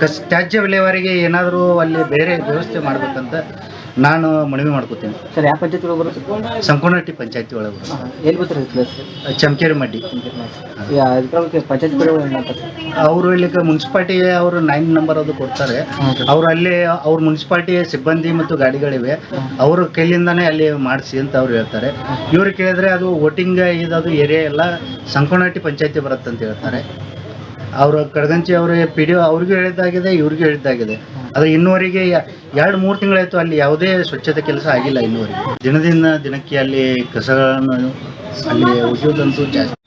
ಕಸ್ ತ್ಯಾಜ್ಯ ವಿಲೇವಾರಿಗೆ ಏನಾದರೂ ಅಲ್ಲಿ ಬೇರೆ ವ್ಯವಸ್ಥೆ ಮಾಡಬೇಕಂತ ನಾನು ಮನವಿ ಮಾಡ್ಕೋತೀನಿ. ಸರ್ ಯಾವ ಪಂಚಾಯತಿ ಒಳಗೆ ಬರುತ್ತೆ ಸಂಕೋನಟ್ಟಿ ಪಂಚಾಯತಿ ಒಳಗೆ ಎಲ್ಲಿ ಬರ್ತಾರೆ ಪ್ಲೇಸ್ ಚಮಕೇರಿ ಮಡ್ಡಿ. ಪಂಚಾಯತ್ ಅವರು ಇಲ್ಲಿ ಮುನ್ಸಿಪಾಲ್ಟಿ ಅವರು ನೈನ್ ನಂಬರ್ ಅದು ಕೊಡ್ತಾರೆ. ಅವ್ರು ಅಲ್ಲಿ ಅವ್ರ ಮುನ್ಸಿಪಾಲ್ಟಿ ಸಿಬ್ಬಂದಿ ಮತ್ತು ಗಾಡಿಗಳಿವೆ. ಅವ್ರ ಕೈಲಿಂದಾನೇ ಅಲ್ಲಿ ಮಾಡಿಸಿ ಅಂತ ಅವ್ರು ಹೇಳ್ತಾರೆ. ಇವ್ರು ಕೇಳಿದ್ರೆ ಅದು ವೋಟಿಂಗ್ ಇದದು ಏರಿಯಾ ಎಲ್ಲ ಸಂಕೋನಟ್ಟಿ ಪಂಚಾಯತಿ ಬರುತ್ತೆ ಅಂತ ಹೇಳ್ತಾರೆ. ಅವರು ಕಡಗಂಚಿ ಅವರು ಪಿ ಡಿ ಅವ್ರಿಗೂ ಹೇಳಿದ್ದಾಗಿದೆ ಇವ್ರಿಗೂ ಹೇಳಿದ್ದಾಗಿದೆ. ಆದರೆ ಇನ್ನೂವರೆಗೆ ಎರಡು, ಮೂರು ತಿಂಗಳಾಯ್ತು ಅಲ್ಲಿ ಯಾವುದೇ ಸ್ವಚ್ಛತೆ ಕೆಲಸ ಆಗಿಲ್ಲ ಇನ್ನುವರೆಗೆ. ದಿನದಿಂದ ದಿನಕ್ಕೆ ಅಲ್ಲಿ ಕಸಗಳನ್ನು, ಅಲ್ಲಿ ಒಗೆಯೋದಂತೂ ಜಾಸ್ತಿ.